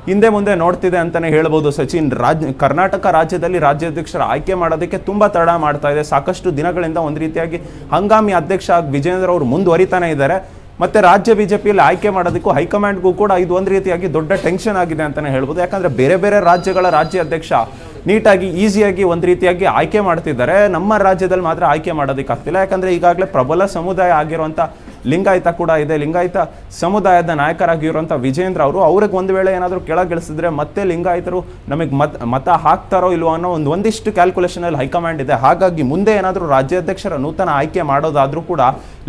ಹಿಂದೆ ಮುಂದೆ ನೋಡ್ತಿದೆ ಅಂತಲೇ ಹೇಳ್ಬೋದು ಸಚಿನ್. ರಾಜ್, ಕರ್ನಾಟಕ ರಾಜ್ಯದಲ್ಲಿ ರಾಜ್ಯಾಧ್ಯಕ್ಷರ ಆಯ್ಕೆ ಮಾಡೋದಕ್ಕೆ ತುಂಬ ತಡ ಮಾಡ್ತಾ ಇದೆ. ಸಾಕಷ್ಟು ದಿನಗಳಿಂದ ಒಂದು ರೀತಿಯಾಗಿ ಹಂಗಾಮಿ ಅಧ್ಯಕ್ಷ ಆಗಿ ವಿಜೇಂದ್ರ ಅವರು ಮುಂದುವರಿತಾನೆ ಇದ್ದಾರೆ. ಮತ್ತು ರಾಜ್ಯ ಬಿಜೆಪಿಯಲ್ಲಿ ಆಯ್ಕೆ ಮಾಡೋದಕ್ಕೂ ಹೈಕಮಾಂಡ್ಗೂ ಕೂಡ ಇದು ಒಂದು ರೀತಿಯಾಗಿ ದೊಡ್ಡ ಟೆನ್ಷನ್ ಆಗಿದೆ ಅಂತಲೇ ಹೇಳ್ಬೋದು. ಯಾಕಂದರೆ ಬೇರೆ ಬೇರೆ ರಾಜ್ಯಗಳ ರಾಜ್ಯ ಅಧ್ಯಕ್ಷ ನೀಟಾಗಿ, ಈಸಿಯಾಗಿ ಒಂದು ರೀತಿಯಾಗಿ ಆಯ್ಕೆ ಮಾಡ್ತಿದ್ದಾರೆ. ನಮ್ಮ ರಾಜ್ಯದಲ್ಲಿ ಮಾತ್ರ ಆಯ್ಕೆ ಮಾಡೋದಕ್ಕಾಗ್ತಿಲ್ಲ. ಯಾಕಂದರೆ ಈಗಾಗಲೇ ಪ್ರಬಲ ಸಮುದಾಯ ಆಗಿರುವಂತ ಲಿಂಗಾಯತ ಕೂಡ ಇದೆ. ಲಿಂಗಾಯತ ಸಮುದಾಯದ ನಾಯಕರಾಗಿರುವಂಥ ವಿಜೇಂದ್ರ ಅವರು ಅವ್ರಿಗೆ ಒಂದು ವೇಳೆ ಏನಾದರೂ ಕೆಳಗಿಳಿಸಿದ್ರೆ ಮತ್ತೆ ಲಿಂಗಾಯತರು ನಮಗೆ ಮತ ಮತ ಹಾಕ್ತಾರೋ ಇಲ್ವೋ ಅನ್ನೋ ಒಂದು ಒಂದಿಷ್ಟು ಕ್ಯಾಲ್ಕುಲೇಷನಲ್ಲಿ ಹೈಕಮಾಂಡ್ ಇದೆ. ಹಾಗಾಗಿ ಮುಂದೆ ಏನಾದರೂ ರಾಜ್ಯಾಧ್ಯಕ್ಷರ ನೂತನ ಆಯ್ಕೆ ಮಾಡೋದಾದರೂ ಕೂಡ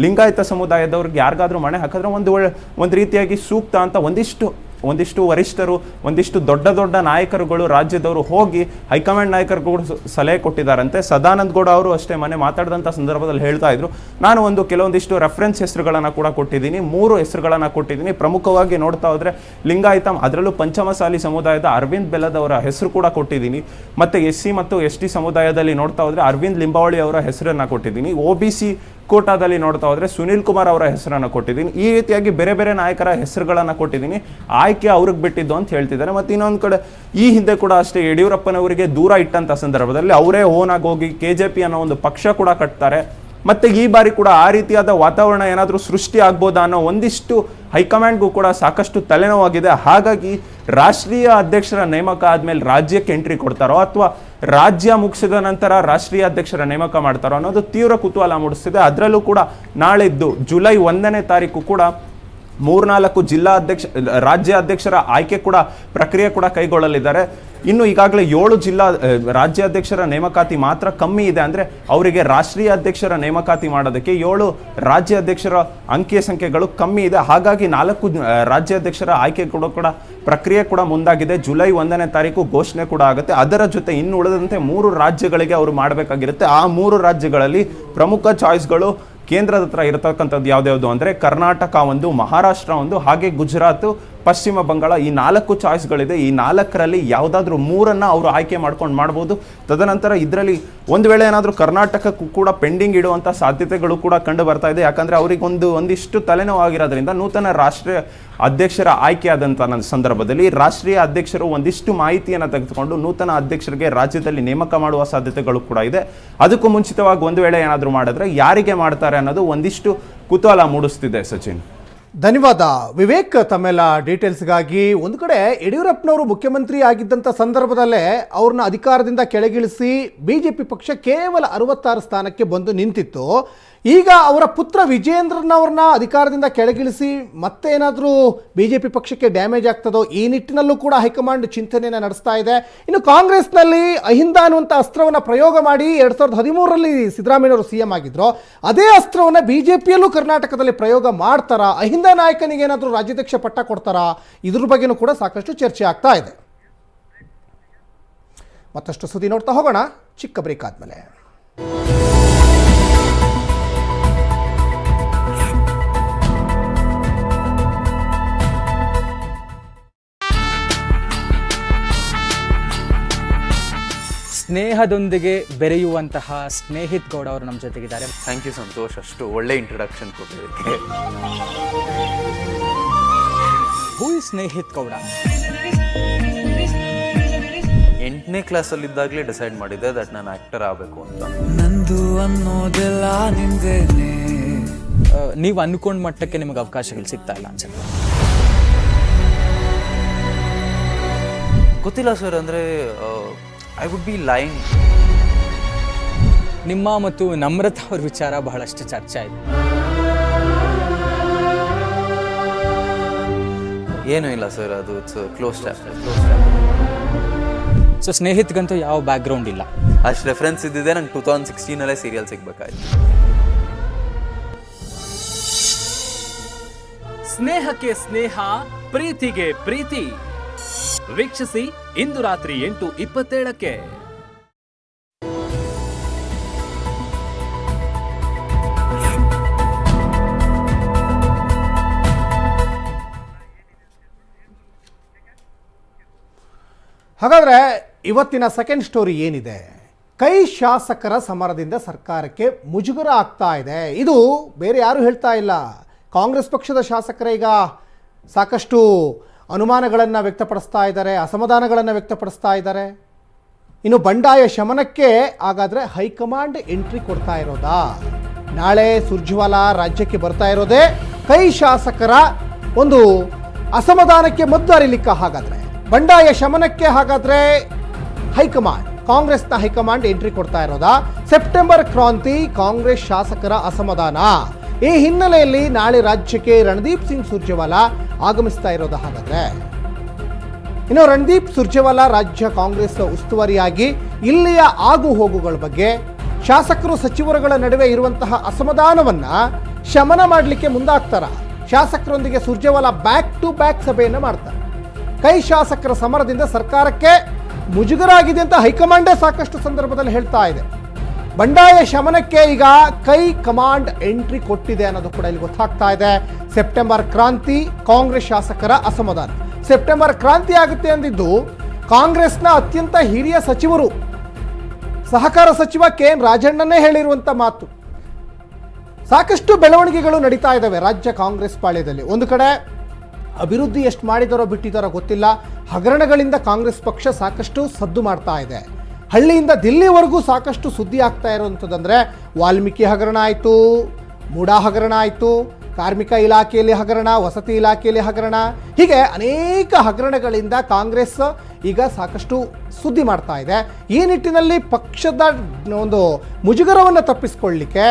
ಲಿಂಗಾಯತ ಸಮುದಾಯದವ್ರಿಗೆ ಯಾರಿಗಾದ್ರೂ ಮಣೆ ಹಾಕಿದ್ರೆ ಒಂದು ಒಳ್ಳೆ ಒಂದು ರೀತಿಯಾಗಿ ಸೂಕ್ತ ಅಂತ ಒಂದಿಷ್ಟು ಒಂದಿಷ್ಟು ವರಿಷ್ಠರು, ಒಂದಿಷ್ಟು ದೊಡ್ಡ ದೊಡ್ಡ ನಾಯಕರುಗಳು ರಾಜ್ಯದವರು ಹೋಗಿ ಹೈಕಮಾಂಡ್ ನಾಯಕರುಗಳು ಸಲಹೆ ಕೊಟ್ಟಿದ್ದಾರಂತೆ. ಸದಾನಂದ ಗೌಡ ಅವರು ಅಷ್ಟೇ ಮನೆ ಮಾತಾಡಿದಂಥ ಸಂದರ್ಭದಲ್ಲಿ ಹೇಳ್ತಾ ಇದ್ರು. ನಾನು ಒಂದು ಕೆಲವೊಂದಿಷ್ಟು ರೆಫರೆನ್ಸ್ ಹೆಸರುಗಳನ್ನು ಕೂಡ ಕೊಟ್ಟಿದ್ದೀನಿ. ಮೂರು ಹೆಸರುಗಳನ್ನು ಕೊಟ್ಟಿದ್ದೀನಿ. ಪ್ರಮುಖವಾಗಿ ನೋಡ್ತಾ ಹೋದರೆ ಲಿಂಗಾಯತ, ಅದರಲ್ಲೂ ಪಂಚಮಸಾಲಿ ಸಮುದಾಯದ ಅರವಿಂದ್ ಬೆಲ್ಲದವರ ಹೆಸರು ಕೂಡ ಕೊಟ್ಟಿದ್ದೀನಿ. ಮತ್ತು ಎಸ್ ಸಿ ಮತ್ತು ಎಸ್ ಟಿ ಸಮುದಾಯದಲ್ಲಿ ನೋಡ್ತಾ ಹೋದರೆ ಅರವಿಂದ್ ಲಿಂಬಾವಳಿ ಅವರ ಹೆಸರನ್ನು ಕೊಟ್ಟಿದ್ದೀನಿ. ಒ ಬಿ ಸಿ ಕೋಟಾದಲ್ಲಿ ನೋಡ್ತಾ ಹೋದ್ರೆ ಸುನೀಲ್ ಕುಮಾರ್ ಅವರ ಹೆಸರನ್ನು ಕೊಟ್ಟಿದ್ದೀನಿ. ಈ ರೀತಿಯಾಗಿ ಬೇರೆ ಬೇರೆ ನಾಯಕರ ಹೆಸರುಗಳನ್ನು ಕೊಟ್ಟಿದ್ದೀನಿ. ಆಯ್ಕೆ ಅವ್ರಿಗೆ ಬಿಟ್ಟಿದ್ದು ಅಂತ ಹೇಳ್ತಿದ್ದಾರೆ. ಮತ್ತೆ ಇನ್ನೊಂದು ಕಡೆ ಈ ಹಿಂದೆ ಕೂಡ ಅಷ್ಟೇ ಯಡಿಯೂರಪ್ಪನವರಿಗೆ ದೂರ ಇಟ್ಟಂತ ಸಂದರ್ಭದಲ್ಲಿ ಅವರೇ ಓನಾಗಿ ಹೋಗಿ ಕೆ ಜೆ ಪಿ ಅನ್ನೋ ಒಂದು ಪಕ್ಷ ಕೂಡ ಕಟ್ತಾರೆ. ಮತ್ತೆ ಈ ಬಾರಿ ಕೂಡ ಆ ರೀತಿಯಾದ ವಾತಾವರಣ ಏನಾದರೂ ಸೃಷ್ಟಿ ಆಗ್ಬೋದಾ ಅನ್ನೋ ಒಂದಿಷ್ಟು ಹೈಕಮಾಂಡ್ಗೂ ಕೂಡ ಸಾಕಷ್ಟು ತಲೆನೋವಾಗಿದೆ. ಹಾಗಾಗಿ ರಾಷ್ಟ್ರೀಯ ಅಧ್ಯಕ್ಷರ ನೇಮಕ ಆದಮೇಲೆ ರಾಜ್ಯಕ್ಕೆ ಎಂಟ್ರಿ ಕೊಡ್ತಾರೋ ಅಥವಾ ರಾಜ್ಯ ಮುಗಿಸಿದ ನಂತರ ರಾಷ್ಟ್ರೀಯ ಅಧ್ಯಕ್ಷರ ನೇಮಕ ಮಾಡ್ತಾರೋ ಅನ್ನೋದು ತೀವ್ರ ಕುತೂಹಲ ಮೂಡಿಸ್ತಿದೆ. ಅದರಲ್ಲೂ ಕೂಡ ನಾಳಿದ್ದು ಜುಲೈ ಒಂದನೇ ತಾರೀಕು ಕೂಡ ಮೂರ್ನಾಲ್ಕು ಜಿಲ್ಲಾ ಅಧ್ಯಕ್ಷ, ರಾಜ್ಯ ಅಧ್ಯಕ್ಷರ ಆಯ್ಕೆ ಕೂಡ, ಪ್ರಕ್ರಿಯೆ ಕೂಡ ಕೈಗೊಳ್ಳಲಿದ್ದಾರೆ. ಇನ್ನು ಈಗಾಗಲೇ ಏಳು ಜಿಲ್ಲಾ ರಾಜ್ಯಾಧ್ಯಕ್ಷರ ನೇಮಕಾತಿ ಮಾತ್ರ ಕಮ್ಮಿ ಇದೆ ಅಂದರೆ ಅವರಿಗೆ ರಾಷ್ಟ್ರೀಯ ಅಧ್ಯಕ್ಷರ ನೇಮಕಾತಿ ಮಾಡೋದಕ್ಕೆ ಏಳು ರಾಜ್ಯಾಧ್ಯಕ್ಷರ ಅಂಕಿ ಸಂಖ್ಯೆಗಳು ಕಮ್ಮಿ ಇದೆ. ಹಾಗಾಗಿ ನಾಲ್ಕು ರಾಜ್ಯಾಧ್ಯಕ್ಷರ ಆಯ್ಕೆ ಕೂಡ ಕೂಡ ಪ್ರಕ್ರಿಯೆ ಕೂಡ ಮುಂದಾಗಿದೆ. ಜುಲೈ ಒಂದನೇ ತಾರೀಕು ಘೋಷಣೆ ಕೂಡ ಆಗುತ್ತೆ. ಅದರ ಜೊತೆ ಇನ್ನು ಉಳಿದಂತೆ ಮೂರು ರಾಜ್ಯಗಳಿಗೆ ಅವರು ಮಾಡಬೇಕಾಗಿರುತ್ತೆ. ಆ ಮೂರು ರಾಜ್ಯಗಳಲ್ಲಿ ಪ್ರಮುಖ ಚಾಯ್ಸ್ಗಳು ಕೇಂದ್ರದ ಹತ್ರ ಇರತಕ್ಕಂಥದ್ದು ಯಾವ್ದ್ಯಾವ್ದು ಅಂದರೆ ಕರ್ನಾಟಕ ಒಂದು ಮಹಾರಾಷ್ಟ್ರ ಒಂದು ಹಾಗೆ ಗುಜರಾತ್ ಪಶ್ಚಿಮ ಬಂಗಾಳ ಈ ನಾಲ್ಕು ಚಾಯ್ಸ್ಗಳಿದೆ ಈ ನಾಲ್ಕರಲ್ಲಿ ಯಾವುದಾದ್ರೂ ಮೂರನ್ನು ಅವರು ಆಯ್ಕೆ ಮಾಡ್ಕೊಂಡು ಮಾಡ್ಬೋದು. ತದನಂತರ ಇದರಲ್ಲಿ ಒಂದು ವೇಳೆ ಏನಾದರೂ ಕರ್ನಾಟಕಕ್ಕೂ ಕೂಡ ಪೆಂಡಿಂಗ್ ಇಡುವಂಥ ಸಾಧ್ಯತೆಗಳು ಕೂಡ ಕಂಡು ಬರ್ತಾ ಇದೆ. ಯಾಕಂದರೆ ಅವರಿಗೊಂದು ಒಂದಿಷ್ಟು ತಲೆನೋವಾಗಿರೋದ್ರಿಂದ ನೂತನ ರಾಷ್ಟ್ರೀಯ ಅಧ್ಯಕ್ಷರ ಆಯ್ಕೆ ಆದಂಥ ಸಂದರ್ಭದಲ್ಲಿ ರಾಷ್ಟ್ರೀಯ ಅಧ್ಯಕ್ಷರು ಒಂದಿಷ್ಟು ಮಾಹಿತಿಯನ್ನು ತೆಗೆದುಕೊಂಡು ನೂತನ ಅಧ್ಯಕ್ಷರಿಗೆ ರಾಜ್ಯದಲ್ಲಿ ನೇಮಕ ಮಾಡುವ ಸಾಧ್ಯತೆಗಳು ಕೂಡ ಇದೆ. ಅದಕ್ಕೂ ಮುಂಚಿತವಾಗಿ ಒಂದು ವೇಳೆ ಏನಾದರೂ ಮಾಡಿದ್ರೆ ಯಾರಿಗೆ ಮಾಡ್ತಾರೆ ಅನ್ನೋದು ಒಂದಿಷ್ಟು ಕುತೂಹಲ ಮೂಡಿಸ್ತಿದೆ ಸಚಿನ್. ಧನ್ಯವಾದ. ವಿವೇಕ್ ತಮ್ಮೆಲ್ಲ ಡೀಟೇಲ್ಸ್ಗಾಗಿ ಒಂದು ಕಡೆ ಯಡಿಯೂರಪ್ಪನವರು ಮುಖ್ಯಮಂತ್ರಿ ಆಗಿದ್ದಂಥ ಸಂದರ್ಭದಲ್ಲೇ ಅವ್ರನ್ನ ಅಧಿಕಾರದಿಂದ ಕೆಳಗಿಳಿಸಿ ಬಿ ಜೆ ಪಕ್ಷ ಕೇವಲ ಅರವತ್ತಾರು ಸ್ಥಾನಕ್ಕೆ ಬಂದು ನಿಂತಿತ್ತು. ಈಗ ಅವರ ಪುತ್ರ ವಿಜೇಂದ್ರನವ್ರನ್ನ ಅಧಿಕಾರದಿಂದ ಕೆಳಗಿಳಿಸಿ ಮತ್ತೆ ಏನಾದರೂ ಬಿ ಜೆ ಪಿ ಪಕ್ಷಕ್ಕೆ ಡ್ಯಾಮೇಜ್ ಆಗ್ತದೋ ಈ ನಿಟ್ಟಿನಲ್ಲೂ ಕೂಡ ಹೈಕಮಾಂಡ್ ಚಿಂತನೆಯನ್ನು ನಡೆಸ್ತಾ ಇದೆ. ಇನ್ನು ಕಾಂಗ್ರೆಸ್ನಲ್ಲಿ ಅಹಿಂದ ಅನ್ನುವಂಥ ಅಸ್ತ್ರವನ್ನು ಪ್ರಯೋಗ ಮಾಡಿ ಎರಡು ಸಾವಿರದ ಹದಿಮೂರರಲ್ಲಿ ಸಿದ್ದರಾಮಯ್ಯವರು ಸಿ ಎಂ ಆಗಿದ್ರು. ಅದೇ ಅಸ್ತ್ರವನ್ನು ಬಿ ಜೆ ಪಿಯಲ್ಲೂ ಕರ್ನಾಟಕದಲ್ಲಿ ಪ್ರಯೋಗ ಮಾಡ್ತಾರಾ? ಅಹಿಂದ ನಾಯಕನಿಗೆ ಏನಾದರೂ ರಾಜ್ಯಾಧ್ಯಕ್ಷ ಪಟ್ಟ ಕೊಡ್ತಾರಾ? ಇದ್ರ ಬಗ್ಗೆನೂ ಕೂಡ ಸಾಕಷ್ಟು ಚರ್ಚೆ ಆಗ್ತಾ ಇದೆ. ಮತ್ತಷ್ಟು ಸುದ್ದಿ ನೋಡ್ತಾ ಹೋಗೋಣ. ಚಿಕ್ಕ ಬ್ರೇಕ್ ಆದಮೇಲೆ. ಸ್ನೇಹದೊಂದಿಗೆ ಬೆರೆಯುವಂತಹ ಸ್ನೇಹಿತ್ ಗೌಡ ಅವರು ನಮ್ಮ ಜೊತೆಗಿದ್ದಾರೆ. Thank you Santosh. ಅಷ್ಟು ಒಳ್ಳೆ ಇಂಟ್ರೊಡಕ್ಷನ್ ಕೊಟ್ಟಿದ್ದಕ್ಕೆ. Who is Snehith Gowda? ಎಂಟನೇ ಕ್ಲಾಸಲ್ಲಿದ್ದಾಗಲೇ ಡಿಸೈಡ್ ಮಾಡಿದ್ದೆ ದಟ್ ನಾನು ಆ್ಯಕ್ಟರ್ ಆಗಬೇಕು ಅಂತ. ನಂದು ಅನ್ನೋದೆಲ್ಲ ನಿಂದೇನೆ. ಆ, ನೀವು ಅನ್ಕೊಂಡ ಮಟ್ಟಕ್ಕೆ ನಿಮಗೆ ಅವಕಾಶಗಳು ಸಿಗ್ತಾ ಇಲ್ಲ ಅನ್ಸುತ್ತೆ. ಗೊತ್ತಿಲ್ಲ ಸರ್ ಅಂದರೆ ಐ ವುಡ್ ಬಿ ಲೈನ್ ನಿಮ್ಮ ಮತ್ತು ನಮ್ರತಾ ಅವ್ರ ವಿಚಾರ ಬಹಳಷ್ಟು ಚರ್ಚೆ ಆಯಿತು. ಏನೂ ಇಲ್ಲ ಸರ್ ಅದು ಇಟ್ಸ್ ಕ್ಲೋಸ್ ಸೊ ಸ್ನೇಹಿತಗಂತೂ ಯಾವ ಬ್ಯಾಕ್ಗ್ರೌಂಡ್ ಇಲ್ಲ. ಅಷ್ಟು ರೆಫರೆನ್ಸ್ ಇದ್ದಿದೆ ನಂಗೆ ಟೂ ತೌಸಂಡ್ ಸಿಕ್ಸ್ಟೀನಲ್ಲೇ ಸೀರಿಯಲ್ ಸಿಗ್ಬೇಕಾಯ್ತು. ಸ್ನೇಹಕ್ಕೆ ಸ್ನೇಹ ಪ್ರೀತಿಗೆ ಪ್ರೀತಿ. ವೀಕ್ಷಿಸಿ ಇಂದು ರಾತ್ರಿ ಎಂಟು ಇಪ್ಪತ್ತೇಳಕ್ಕೆ. ಹಾಗಾದ್ರೆ ಇವತ್ತಿನ ಸೆಕೆಂಡ್ ಸ್ಟೋರಿ ಏನಿದೆ? ಕೈ ಶಾಸಕರ ಸಮರದಿಂದ ಸರ್ಕಾರಕ್ಕೆ ಮುಜುಗರ ಆಗ್ತಾ ಇದೆ. ಇದು ಬೇರೆ ಯಾರು ಹೇಳ್ತಾ ಇಲ್ಲ. ಕಾಂಗ್ರೆಸ್ ಪಕ್ಷದ ಶಾಸಕರ ಈಗ ಸಾಕಷ್ಟು ಅನುಮಾನಗಳನ್ನು ವ್ಯಕ್ತಪಡಿಸ್ತಾ ಇದ್ದಾರೆ, ಅಸಮಾಧಾನಗಳನ್ನು ವ್ಯಕ್ತಪಡಿಸ್ತಾ ಇದ್ದಾರೆ. ಇನ್ನು ಬಂಡಾಯ ಶಮನಕ್ಕೆ ಹಾಗಾದರೆ ಹೈಕಮಾಂಡ್ ಎಂಟ್ರಿ ಕೊಡ್ತಾ ಇರೋದಾ? ನಾಳೆ ಸುರ್ಜಿವಾಲಾ ರಾಜ್ಯಕ್ಕೆ ಬರ್ತಾ ಇರೋದೇ ಕೈ ಶಾಸಕರ ಒಂದು ಅಸಮಾಧಾನಕ್ಕೆ ಮದ್ದು ಅರಿಲಿಕ್ಕ ಹಾಗಾದರೆ. ಬಂಡಾಯ ಶಮನಕ್ಕೆ ಹಾಗಾದರೆ ಹೈಕಮಾಂಡ್, ಕಾಂಗ್ರೆಸ್ನ ಹೈಕಮಾಂಡ್ ಎಂಟ್ರಿ ಕೊಡ್ತಾ ಇರೋದಾ? ಸೆಪ್ಟೆಂಬರ್ ಕ್ರಾಂತಿ ಕಾಂಗ್ರೆಸ್ ಶಾಸಕರ ಅಸಮಾಧಾನ. ಈ ಹಿನ್ನೆಲೆಯಲ್ಲಿ ನಾಳೆ ರಾಜ್ಯಕ್ಕೆ ರಣದೀಪ್ ಸಿಂಗ್ ಸುರ್ಜೇವಾಲಾ ಆಗಮಿಸ್ತಾ ಇರೋದು ಹಾಗಾದ್ರೆ. ಇನ್ನು ರಣದೀಪ್ ಸುರ್ಜೇವಾಲಾ ರಾಜ್ಯ ಕಾಂಗ್ರೆಸ್ ಉಸ್ತುವಾರಿಯಾಗಿ ಇಲ್ಲಿಯ ಆಗು ಹೋಗುಗಳ ಬಗ್ಗೆ ಶಾಸಕರು ಸಚಿವರುಗಳ ನಡುವೆ ಇರುವಂತಹ ಅಸಮಾಧಾನವನ್ನ ಶಮನ ಮಾಡಲಿಕ್ಕೆ ಮುಂದಾಗ್ತಾರ. ಶಾಸಕರೊಂದಿಗೆ ಸುರ್ಜೇವಾಲಾ ಬ್ಯಾಕ್ ಟು ಬ್ಯಾಕ್ ಸಭೆಯನ್ನು ಮಾಡ್ತಾರೆ. ಕೈ ಶಾಸಕರ ಸಮರದಿಂದ ಸರ್ಕಾರಕ್ಕೆ ಮುಜುಗರಾಗಿದೆ ಅಂತ ಹೈಕಮಾಂಡೇ ಸಾಕಷ್ಟು ಸಂದರ್ಭದಲ್ಲಿ ಹೇಳ್ತಾ ಇದೆ. ಬಂಡಾಯ ಶಮನಕ್ಕೆ ಈಗ ಕೈ ಕಮಾಂಡ್ ಎಂಟ್ರಿ ಕೊಟ್ಟಿದೆ ಅನ್ನೋದು ಕೂಡ ಇಲ್ಲಿ ಗೊತ್ತಾಗ್ತಾ ಇದೆ. ಸೆಪ್ಟೆಂಬರ್ ಕ್ರಾಂತಿ ಕಾಂಗ್ರೆಸ್ ಶಾಸಕರ ಅಸಮಾಧಾನ. ಸೆಪ್ಟೆಂಬರ್ ಕ್ರಾಂತಿ ಆಗುತ್ತೆ ಅಂದಿದ್ದು ಕಾಂಗ್ರೆಸ್ನ ಅತ್ಯಂತ ಹಿರಿಯ ಸಚಿವರು. ಸಹಕಾರ ಸಚಿವ ಕೆ ಎನ್ ರಾಜಣ್ಣನೇ ಹೇಳಿರುವಂಥ ಮಾತು. ಸಾಕಷ್ಟು ಬೆಳವಣಿಗೆಗಳು ನಡೀತಾ ಇದ್ದಾವೆ ರಾಜ್ಯ ಕಾಂಗ್ರೆಸ್ ಪಾಳ್ಯದಲ್ಲಿ. ಒಂದು ಕಡೆ ಅಭಿವೃದ್ಧಿ ಎಷ್ಟು ಮಾಡಿದಾರೋ ಬಿಟ್ಟಿದ್ದಾರೋ ಗೊತ್ತಿಲ್ಲ. ಹಗರಣಗಳಿಂದ ಕಾಂಗ್ರೆಸ್ ಪಕ್ಷ ಸಾಕಷ್ಟು ಸದ್ದು ಮಾಡ್ತಾ ಇದೆ. ಹಳ್ಳಿಯಿಂದ ದಿಲ್ಲಿವರೆಗೂ ಸಾಕಷ್ಟು ಸುದ್ದಿ ಆಗ್ತಾ ಇರುವಂಥದ್ದಂದರೆ ವಾಲ್ಮೀಕಿ ಹಗರಣ ಆಯಿತು, ಮೂಡಾ ಹಗರಣ ಆಯಿತು, ಕಾರ್ಮಿಕ ಇಲಾಖೆಯಲ್ಲಿ ಹಗರಣ, ವಸತಿ ಇಲಾಖೆಯಲ್ಲಿ ಹಗರಣ, ಹೀಗೆ ಅನೇಕ ಹಗರಣಗಳಿಂದ ಕಾಂಗ್ರೆಸ್ ಈಗ ಸಾಕಷ್ಟು ಸುದ್ದಿ ಮಾಡ್ತಾ ಇದೆ. ಈ ನಿಟ್ಟಿನಲ್ಲಿ ಪಕ್ಷದ ಒಂದು ಮುಜುಗರವನ್ನು ತಪ್ಪಿಸ್ಕೊಳ್ಳಿಕ್ಕೆ